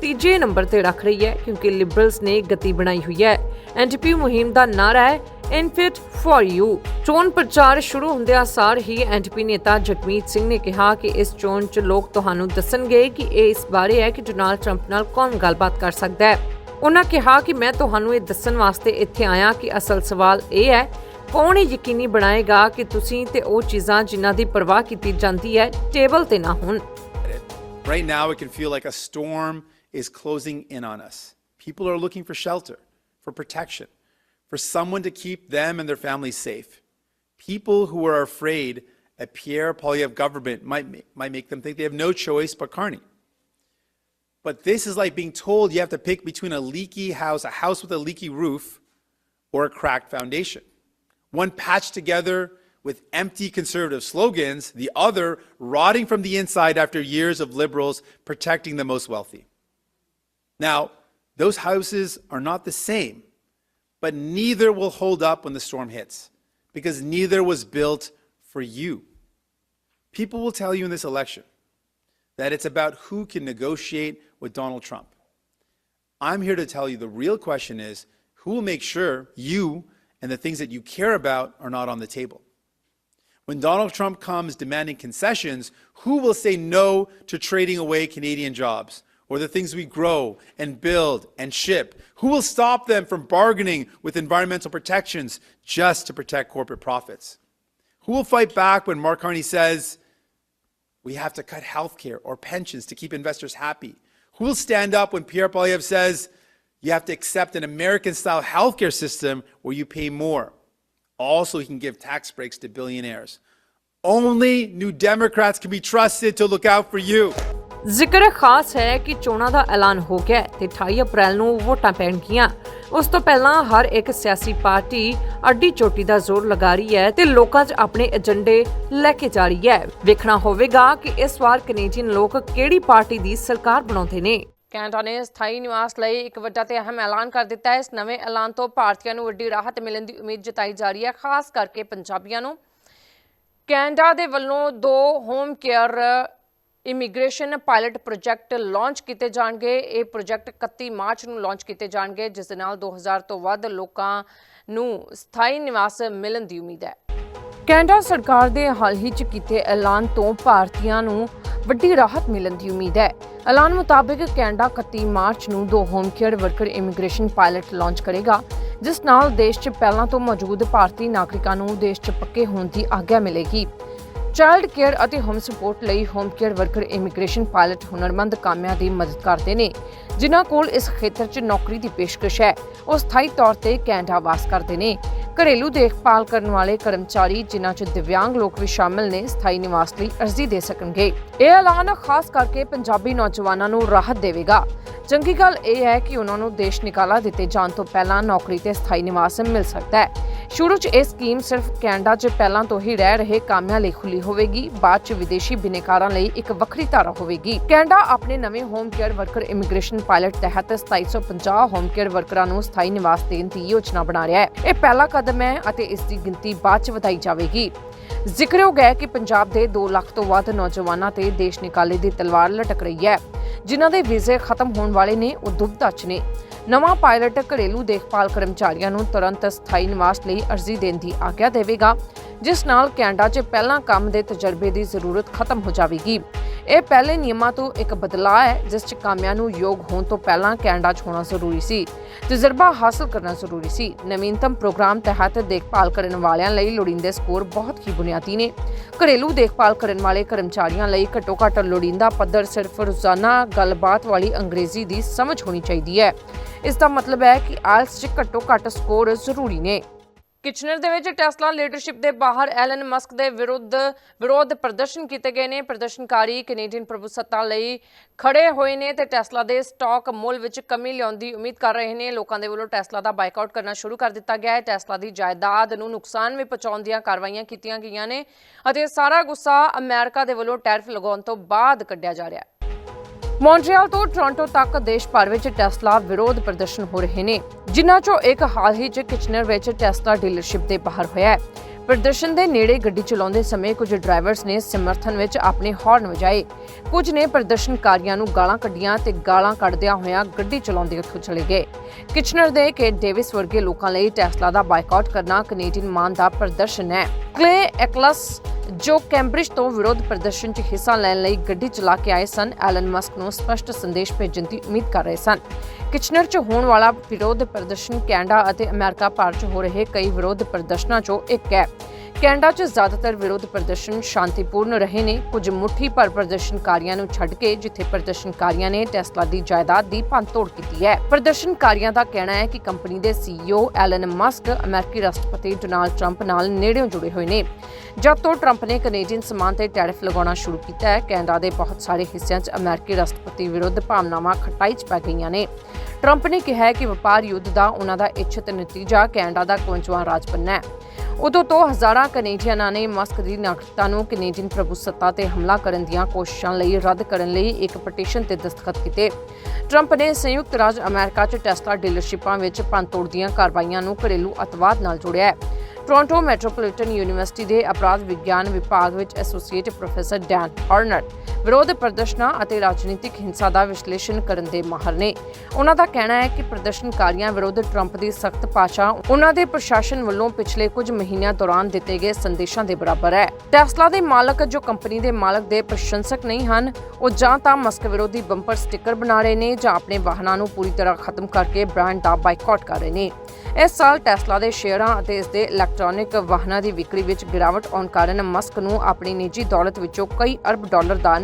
ਤੀਜੇ ਨੰਬਰ ਤੇ ਰੱਖ ਰਹੀ ਹੈ ਕਿਉਂਕਿ ਲਿਬਰਲਸ ਨੇ ਗਤੀ ਬਣਾਈ ਹੋਈ ਹੈ। ਐਨਡੀਪੀ ਮੁਹਿੰਮ ਦਾ ਨਾਰਾ ਹੈ ਇਨਫਿਟ ਫॉर ਯੂ ਚੋਣ ਪ੍ਰਚਾਰ ਸ਼ੁਰੂ ਹੁੰਦਿਆਂ ਸਾਰ ਹੀ ਐਨਡੀਪੀ ਨੇਤਾ ਜਗਮੀਤ ਸਿੰਘ ਨੇ ਕਿਹਾ ਕਿ ਇਸ ਚੋਣ 'ਚ ਲੋਕ ਤੁਹਾਨੂੰ ਦੱਸਣਗੇ ਕਿ ਇਹ ਇਸ ਬਾਰੇ ਹੈ ਕਿ ਡੋਨਾਲਡ ਟਰੰਪ ਨਾਲ ਕੌਣ ਗੱਲਬਾਤ ਕਰ ਸਕਦਾ ਹੈ। ਉਹਨਾਂ ਕਿਹਾ ਕਿ ਮੈਂ ਤੁਹਾਨੂੰ ਇਹ ਦੱਸਣ ਵਾਸਤੇ ਇੱਥੇ ਆਇਆ ਕਿ ਅਸਲ ਸਵਾਲ ਇਹ ਹੈ ਕੌਣ ਇਹ ਯਕੀਨੀ ਬਣਾਏਗਾ ਕਿ ਤੁਸੀਂ ਤੇ ਉਹ ਚੀਜ਼ਾਂ ਜਿਨ੍ਹਾਂ ਦੀ ਪਰਵਾਹ ਕੀਤੀ ਜਾਂਦੀ ਹੈ ਟੇਬਲ ਤੇ ਨਾ ਹੋਣ। Right now, it can feel like a storm is closing in on us. People are looking for shelter, for protection, for someone to keep them and their families safe. People who are afraid a Pierre Polyev government might, might make them think they have no choice but Carney. But this is like being told you have to pick between a leaky house, a house with a leaky roof, or a cracked foundation. One patched together with empty conservative slogans, the other rotting from the inside after years of liberals protecting the most wealthy. Now, those houses are not the same, but neither will hold up when the storm hits because neither was built for you. People will tell you in this election that it's about who can negotiate with Donald Trump. I'm here to tell you the real question is who will make sure you and the things that you care about are not on the table. When Donald Trump comes demanding concessions, who will say no to trading away Canadian jobs or the things we grow and build and ship? Who will stop them from bargaining with environmental protections just to protect corporate profits? Who will fight back when Mark Carney says we have to cut health care or pensions to keep investors happy? Who will stand up when Pierre Poilievre says you have to accept an American style healthcare system where you pay more? Also, he can give tax breaks to billionaires. Only New Democrats can be trusted to look out for you. ਜ਼ਿਕਰ ਖਾਸ ਹੈ ਕਿ ਚੋਣਾਂ ਦਾ ਐਲਾਨ ਹੋ ਗਿਆ ਤੇ 28 ਅਪ੍ਰੈਲ ਨੂੰ ਵੋਟਾਂ ਪੈਣਗੀਆਂ। ਉਸ ਤੋਂ ਪਹਿਲਾਂ ਹਰ ਇੱਕ ਸਿਆਸੀ ਪਾਰਟੀ ਅੱਡੀ ਚੋਟੀ ਦਾ ਜ਼ੋਰ ਲਗਾ ਰਹੀ ਹੈ ਤੇ ਲੋਕਾਂ 'ਚ ਆਪਣੇ ਏਜੰਡੇ ਲੈ ਕੇ ਜਾ ਰਹੀ ਹੈ। ਵੇਖਣਾ ਹੋਵੇਗਾ ਕਿ ਇਸ ਵਾਰ ਕੈਨੇਡੀਅਨ ਲੋਕ ਕਿਹੜੀ ਪਾਰਟੀ ਦੀ ਸਰਕਾਰ ਬਣਾਉਂਦੇ ਨੇ। ਕੈਨੇਡਾ ਨੇ ਸਥਾਈ ਨਿਵਾਸ ਲਈ ਇੱਕ ਵੱਡਾ ਤੇ ਅਹਿਮ ਐਲਾਨ ਕਰ ਦਿੱਤਾ ਹੈ। ਇਸ ਨਵੇਂ ਐਲਾਨ ਤੋਂ ਭਾਰਤੀਆਂ ਨੂੰ ਵੱਡੀ ਰਾਹਤ ਮਿਲਣ ਦੀ ਉਮੀਦ ਜਤਾਈ ਜਾ ਰਹੀ ਹੈ, ਖਾਸ ਕਰਕੇ ਪੰਜਾਬੀਆਂ ਨੂੰ। ਕੈਨੇਡਾ ਦੇ ਵੱਲੋਂ ਦੋ home care immigration pilot project launch ਕੀਤੇ ਜਾਣਗੇ। ਇਹ ਪ੍ਰੋਜੈਕਟ 31 ਮਾਰਚ ਨੂੰ ਲਾਂਚ ਕੀਤੇ ਜਾਣਗੇ, ਜਿਸ ਦੇ ਨਾਲ 2000 ਤੋਂ ਵੱਧ ਲੋਕਾਂ ਨੂੰ ਸਥਾਈ ਨਿਵਾਸ ਮਿਲਣ ਦੀ ਉਮੀਦ ਹੈ। ਕੈਨੇਡਾ ਸਰਕਾਰ ਦੇ ਹਾਲ ਹੀ ਚ ਕੀਤੇ ਐਲਾਨ ਤੋਂ ਭਾਰਤੀਆਂ ਨੂੰ ਵੱਡੀ ਰਾਹਤ ਮਿਲਣ ਦੀ ਉਮੀਦ ਹੈ। ਐਲਾਨ ਮੁਤਾਬਕ ਕੈਨੇਡਾ 31 ਮਾਰਚ ਨੂੰ ਦੋ home care worker immigration pilot launch ਕਰੇਗਾ, ਜਿਸ ਨਾਲ ਦੇਸ਼ 'ਚ ਪਹਿਲਾਂ ਤੋਂ ਮੌਜੂਦ ਭਾਰਤੀ ਨਾਗਰਿਕਾਂ ਨੂੰ ਦੇਸ਼ 'ਚ ਪੱਕੇ ਹੋਣ ਦੀ ਆਗਿਆ ਮਿਲੇਗੀ। ਚਾਈਲਡ ਕੇਅਰ ਅਤੇ ਹੋਮ ਸਪੋਰਟ ਲਈ home care worker immigration pilot ਹੁਨਰਮੰਦ ਕਾਮਿਆਂ ਦੀ ਮਦਦ ਕਰਦੇ ਨੇ। ਜਿਨ੍ਹਾਂ ਕੋਲ ਇਸ ਖੇਤਰ 'ਚ ਨੌਕਰੀ ਦੀ ਪੇਸ਼ਕਸ਼ ਹੈ, ਉਹ ਸਥਾਈ ਤੌਰ ਤੇ ਕੈਨੇਡਾ ਵਾਸ ਕਰਦੇ ਨੇ। ਘਰੇਲੂ ਦੇਖਭਾਲ ਕਰਨ ਵਾਲੇ ਕਰਮਚਾਰੀ ਜਿਨ੍ਹਾਂ 'ਚ ਦਿਵਿਆਂਗ ਲੋਕ ਵੀ ਸ਼ਾਮਲ ਨੇ, ਸਥਾਈ ਨਿਵਾਸ ਲਈ ਅਰਜ਼ੀ ਦੇ ਸਕਣਗੇ। ਇਹ ਐਲਾਨ ਖਾਸ ਕਰਕੇ ਪੰਜਾਬੀ ਨੌਜਵਾਨਾਂ ਨੂੰ ਰਾਹਤ ਦੇਵੇਗਾ। ਚੰਗੀ ਗੱਲ ਇਹ ਹੈ ਕਿ ਉਹਨਾਂ ਨੂੰ ਦੇਸ਼ ਨਿਕਾਲਾ ਦਿੱਤੇ ਜਾਣ ਤੋਂ ਪਹਿਲਾਂ ਨੌਕਰੀ ਤੇ ਸਥਾਈ ਨਿਵਾਸ ਮਿਲ ਸਕਦਾ ਹੈ। ਸ਼ੁਰੂ 'ਚ ਇਹ ਸਕੀਮ ਸਿਰਫ ਕੈਨੇਡਾ 'ਚ ਪਹਿਲਾਂ ਤੋਂ ਹੀ ਰਹਿ ਰਹੇ ਕਾਮਿਆਂ ਲਈ ਖੁੱਲੀ ਹੋਵੇਗੀ, ਬਾਅਦ 'ਚ ਵਿਦੇਸ਼ੀ ਬਿਨੇਕਾਰਾਂ ਲਈ ਇੱਕ ਵੱਖਰੀ ਧਾਰਾ ਹੋਵੇਗੀ। ਕੈਨੇਡਾ ਆਪਣੇ ਨਵੇਂ home care worker immigration pilot ਤਹਿਤ 2750 ਹੋਮ ਕੇਅਰ ਵਰਕਰਾਂ ਨੂੰ ਸਥਾਈ ਨਿਵਾਸ ਦੇਣ ਦੀ ਯੋਜਨਾ ਬਣਾ ਰਿਹਾ ਹੈ। ਇਹ ਪਹਿਲਾ ਕਦਮ ਹੈ ਅਤੇ ਇਸ ਦੀ ਗਿਣਤੀ ਬਾਅਦ 'ਚ ਵਧਾਈ ਜਾਵੇਗੀ। ਜ਼ਿਕਰਯੋਗ ਹੈ ਕਿ ਪੰਜਾਬ ਦੇ 2 ਲੱਖ ਤੋਂ ਵੱਧ ਨੌਜਵਾਨਾਂ ਤੇ ਦੇਸ਼ ਨਿਕਾਲੇ ਦੀ ਤਲਵਾਰ ਲਟਕ ਰਹੀ ਹੈ, ਜਿਨ੍ਹਾਂ ਦੇ ਵੀਜ਼ੇ ਖਤਮ ਹੋਣ ਵਾਲੇ ਨੇ, ਉਹ ਦੁਬਦਾ 'ਚ ਨੇ। ਨਵਾਂ ਪਾਇਲਟ ਘਰੇਲੂ ਦੇਖਭਾਲ ਕਰਮਚਾਰੀਆਂ ਨੂੰ ਤੁਰੰਤ ਸਥਾਈ ਨਿਵਾਸ ਲਈ ਅਰਜ਼ੀ ਦੇਣ ਦੀ ਆਗਿਆ ਦੇਵੇਗਾ। ਜਿਸ ਨਾਲ ਕੈਨੇਡਾ 'ਚ ਪਹਿਲਾਂ ਕੰਮ ਦੇ ਤਜਰਬੇ ਦੀ ਜ਼ਰੂਰਤ ਖਤਮ ਹੋ ਜਾਵੇਗੀ। ਇਹ ਪਹਿਲੇ ਨਿਯਮਾਂ ਤੋਂ ਇੱਕ ਬਦਲਾਅ ਹੈ, ਜਿਸ 'ਚ ਕਾਮਿਆਂ ਨੂੰ ਯੋਗ ਹੋਣ ਤੋਂ ਪਹਿਲਾਂ ਕੈਨੇਡਾ 'ਚ ਹੋਣਾ ਜ਼ਰੂਰੀ ਸੀ। ਤਜਰਬਾ ਹਾਸਲ ਕਰਨਾ ਜ਼ਰੂਰੀ ਸੀ। ਨਵੀਨਤਮ ਪ੍ਰੋਗਰਾਮ ਤਹਿਤ ਦੇਖਭਾਲ ਕਰਨ ਵਾਲਿਆਂ ਲਈ ਲੋੜੀਂਦੇ ਸਕੋਰ ਬਹੁਤ ਹੀ ਬੁਨਿਆਦੀ ਨੇ। ਘਰੇਲੂ ਦੇਖਭਾਲ ਕਰਨ ਵਾਲੇ ਕਰਮਚਾਰੀਆਂ ਲਈ ਘੱਟੋ-ਘੱਟ ਲੋੜੀਂਦਾ ਪੱਧਰ ਸਿਰਫ ਰੋਜ਼ਾਨਾ ਗੱਲਬਾਤ ਵਾਲੀ ਅੰਗਰੇਜ਼ੀ ਦੀ ਸਮਝ ਹੋਣੀ ਚਾਹੀਦੀ ਹੈ। ਇਸ ਦਾ ਮਤਲਬ ਹੈ ਕਿ ਆਇਲਸ 'ਚ ਘੱਟੋ-ਘੱਟ ਸਕੋਰ ਜ਼ਰੂਰੀ ਨੇ। ਕਿਚਨਰ ਦੇ ਵਿੱਚ ਟੈਸਲਾ ਲੀਡਰਸ਼ਿਪ ਦੇ ਬਾਹਰ ਐਲਨ ਮਸਕ ਦੇ ਵਿਰੁੱਧ ਵਿਰੋਧ ਪ੍ਰਦਰਸ਼ਨ ਕੀਤੇ ਗਏ ਨੇ। ਪ੍ਰਦਰਸ਼ਨਕਾਰੀ ਕੈਨੇਡੀਅਨ ਪ੍ਰਭੂਸੱਤਾ ਲਈ ਖੜੇ ਹੋਏ ਨੇ ਤੇ ਟੈਸਲਾ ਦੇ ਸਟਾਕ ਮੁੱਲ ਵਿੱਚ ਕਮੀ ਲਿਆਉਣ ਦੀ ਉਮੀਦ ਕਰ ਰਹੇ ਨੇ। ਲੋਕਾਂ ਦੇ ਵੱਲੋਂ ਟੈਸਲਾ ਦਾ ਬਾਈਕਾਟ ਕਰਨਾ ਸ਼ੁਰੂ ਕਰ ਦਿੱਤਾ ਗਿਆ ਹੈ। ਟੈਸਲਾ ਦੀ ਜਾਇਦਾਦ ਨੂੰ ਨੁਕਸਾਨ ਵੀ ਪਹੁੰਚਾਉਣ ਦੀਆਂ ਕਾਰਵਾਈਆਂ ਕੀਤੀਆਂ ਗਈਆਂ ਨੇ ਅਤੇ ਸਾਰਾ ਗੁੱਸਾ ਅਮਰੀਕਾ ਦੇ ਵੱਲੋਂ ਟੈਰਿਫ ਲਗਾਉਣ ਤੋਂ ਬਾਅਦ ਕੱਢਿਆ ਜਾ ਰਿਹਾ ਹੈ। ਮੌਂਟਰੀਅਲ ਤੋਂ ਟੋਰਾਂਟੋ ਤੱਕ ਦੇਸ਼ ਭਰ ਵਿੱਚ ਟੈਸਲਾ ਵਿਰੋਧ ਪ੍ਰਦਰਸ਼ਨ ਹੋ ਰਹੇ ਨੇ, ਜਿਨ੍ਹਾਂ ਚੋਂ ਇੱਕ ਹਾਲ ਹੀ 'ਚ ਕਿਚਨਰ ਵਿੱਚ ਟੈਸਲਾ ਡੀਲਰਸ਼ਿਪ ਦੇ ਬਾਹਰ ਹੋਇਆ ਹੈ। ਪ੍ਰਦਰਸ਼ਨ ਦੇ ਨੇੜੇ ਗੱਡੀ ਚਲਾਉਂਦੇ ਸਮੇਂ ਕੁਝ ਡਰਾਈਵਰਸ ਨੇ ਸਮਰਥਨ ਵਿੱਚ ਆਪਣੇ ਹਾਰਨ ਵਜਾਏ। ਕੁਝ ਨੇ ਪ੍ਰਦਰਸ਼ਨਕਾਰੀਆਂ ਨੂੰ ਗਾਲਾਂ ਕੱਢੀਆਂ ਤੇ ਗਾਲਾਂ ਕੱਢਦਿਆਂ ਹੋਇਆਂ ਗੱਡੀ ਚਲਾਉਂਦੇ ਉੱਥੋਂ ਚਲੇ ਗਏ। ਕਿਚਨਰ ਦੇ ਕੇ ਡੇਵਿਸ ਵਰਗੇ ਲੋਕਾਂ ਲਈ ਟੈਸਲਾ ਦਾ ਬਾਈਕਾਟ ਕਰਨਾ ਕੈਨੇਡੀਅਨ ਮਾਨ ਦਾ ਪ੍ਰਦਰਸ਼ਨ ਹੈ। ਕਲੇ ਐਕਲਸ ਜੋ ਕੈਂਬਰਿਜ ਤੋਂ ਵਿਰੋਧ ਪ੍ਰਦਰਸ਼ਨ 'ਚ ਹਿੱਸਾ ਲੈਣ ਲਈ ਗੱਡੀ ਚਲਾ ਕੇ ਆਏ ਸਨ, ਐਲਨ ਮਸਕ ਨੂੰ ਸਪਸ਼ਟ ਸੰਦੇਸ਼ ਭੇਜਣ ਦੀ ਉਮੀਦ ਕਰ ਰਹੇ ਸਨ। ਕਿਚਨਰ 'ਚ ਹੋਣ ਵਾਲਾ ਵਿਰੋਧ ਪ੍ਰਦਰਸ਼ਨ ਕੈਨੇਡਾ ਅਤੇ ਅਮਰੀਕਾ ਭਰ 'ਚ ਹੋ ਰਹੇ ਕਈ ਵਿਰੋਧ ਪ੍ਰਦਰਸ਼ਨਾਂ 'ਚੋਂ ਇੱਕ ਹੈ। ਕੈਨੇਡਾ 'ਚ ਜ਼ਿਆਦਾਤਰ ਵਿਰੋਧ ਪ੍ਰਦਰਸ਼ਨ ਸ਼ਾਂਤੀਪੂਰਨ ਰਹੇ ਨੇ। ਕੁਝ ਮੁੱਠੀ ਭਰ ਪ੍ਰਦਰਸ਼ਨਕਾਰੀਆਂ ਨੂੰ ਛੱਡ ਕੇ, ਜਿੱਥੇ ਪ੍ਰਦਰਸ਼ਨਕਾਰੀਆਂ ਨੇ ਟੈਸਲਾ ਦੀ ਜਾਇਦਾਦ ਦੀ ਭੰਨਤੋੜ ਕੀਤੀ ਹੈ। ਪ੍ਰਦਰਸ਼ਨਕਾਰੀਆਂ ਦਾ ਕਹਿਣਾ ਹੈ ਕਿ ਕੰਪਨੀ ਦੇ ਸੀਈਓ ਐਲਨ ਮਸਕ ਅਮਰੀਕੀ ਰਾਸ਼ਟਰਪਤੀ ਡੋਨਾਲਡ ਟਰੰਪ ਨਾਲ ਨੇੜਿਓਂ ਜੁੜੇ ਹੋਏ ਨੇ। ਜਦ ਤੋਂ ਟਰੰਪ ਨੇ ਕੈਨੇਡੀਅਨ ਸਮਾਨ ਤੇ ਟੈਰਿਫ ਲਗਾਉਣਾ ਸ਼ੁਰੂ ਕੀਤਾ ਹੈ, ਕੈਨੇਡਾ ਦੇ ਬਹੁਤ ਸਾਰੇ ਹਿੱਸਿਆਂ 'ਚ ਅਮਰੀਕੀ ਰਾਸ਼ਟਰਪਤੀ ਵਿਰੁੱਧ ਭਾਵਨਾਵਾਂ ਖਟਾਈ 'ਚ ਪੈ ਗਈਆਂ ਨੇ। ਟਰੰਪ ਨੇ ਕਿਹਾ ਕਿ ਵਪਾਰ ਯੁੱਧ ਦਾ ਉਹਨਾਂ ਦਾ ਇੱਛਤ ਨਤੀਜਾ ਕੈਨੇਡਾ ਦਾ ਕੁੰਜਵਾਂ ਰਾਜ ਬਣਨਾ ਹੈ ਉਦੋਂ ਤੋਂ ਹਜ਼ਾਰਾਂ ਕੈਨੇਡੀਅਨਾਂ ਨੇ ਮਸਕ ਦੀ ਨਾਗਰਿਕਤਾ ਨੂੰ ਕੈਨੇਡੀਅਨ ਪ੍ਰਭੂਸੱਤਾ ਤੇ ਹਮਲਾ ਕਰਨ ਦੀਆਂ ਕੋਸ਼ਿਸ਼ਾਂ ਲਈ ਰੱਦ ਕਰਨ ਲਈ ਇੱਕ ਪਟੀਸ਼ਨ ਤੇ ਦਸਤਖਤ ਕੀਤੇ। ਟਰੰਪ ਨੇ ਸੰਯੁਕਤ ਰਾਜ ਅਮਰੀਕਾ 'ਚ ਟੈਸਲਾ ਡੀਲਰਸ਼ਿਪਾਂ ਵਿੱਚ ਭੰਨਤੋੜ ਦੀਆਂ ਕਾਰਵਾਈਆਂ ਨੂੰ ਘਰੇਲੂ ਅਤਵਾਦ ਨਾਲ ਜੋੜਿਆ ਹੈ। ਟੋਰਾਂਟੋ ਮੈਟਰੋਪੋਲੀਟਨ ਯੂਨੀਵਰਸਿਟੀ ਦੇ ਅਪਰਾਧ ਵਿਗਿਆਨ ਵਿਭਾਗ ਵਿੱਚ ਐਸੋਸੀਏਟ ਪ੍ਰੋਫੈਸਰ ਡੈਨ ਹਾਰਨਰ ਵਿਰੋਧ ਪ੍ਰਦਰਸ਼ਨਾਂ ਅਤੇ ਰਾਜਨੀਤਿਕ ਹਿੰਸਾ ਦਾ ਵਿਸ਼ਲੇਸ਼ਣ ਕਰਨ ਦੇ ਮਾਹਰ ਨੇ। ਉਹਨਾਂ ਦਾ ਕਹਿਣਾ ਹੈ ਕਿ ਪ੍ਰਦਰਸ਼ਨਕਾਰੀਆਂ ਵਿਰੁੱਧ ਟਰੰਪ ਦੀ ਸਖਤ ਭਾਸ਼ਾ ਉਹਨਾਂ ਦੇ ਪ੍ਰਸ਼ਾਸਨ ਵੱਲੋਂ ਪਿਛਲੇ ਕੁਝ ਮਹੀਨਿਆਂ ਦੌਰਾਨ ਦਿੱਤੇ ਗਏ ਸੰਦੇਸ਼ਾਂ ਦੇ ਬਰਾਬਰ ਹੈ। ਟੈਸਲਾ ਦੇ ਮਾਲਕ ਜੋ ਕੰਪਨੀ ਦੇ ਮਾਲਕ ਦੇ ਪ੍ਰਸ਼ੰਸਕ ਨਹੀਂ ਹਨ, ਉਹ ਜਾਂ ਤਾਂ ਮਸਕ ਵਿਰੋਧੀ ਬੰਪਰ ਸਟicker ਬਣਾ ਰਹੇ ਨੇ ਜਾਂ ਆਪਣੇ ਵਾਹਨਾਂ ਨੂੰ ਪੂਰੀ ਤਰ੍ਹਾਂ ਖਤਮ ਕਰਕੇ ਬ੍ਰਾਂਡ ਦਾ ਬਾਈਕਾਟ ਕਰ ਰਹੇ ਨੇ। ਇਸ ਸਾਲ ਟੈਸਲਾ ਦੇ ਸ਼ੇਅਰਾਂ ਅਤੇ ਇਸ ਦੇ ਇਲੈਕਟ੍ਰੋਨਿਕ ਵਾਹਨਾਂ ਦੀ ਵਿਕਰੀ ਵਿੱਚ ਗਿਰਾਵਟ ਆਉਣ ਕਾਰਨ ਮਸਕ ਨੂੰ ਆਪਣੀ ਨਿੱਜੀ ਦੌਲਤ ਵਿੱਚੋਂ ਕਈ ਅਰਬ ਡਾਲਰ ਦਾ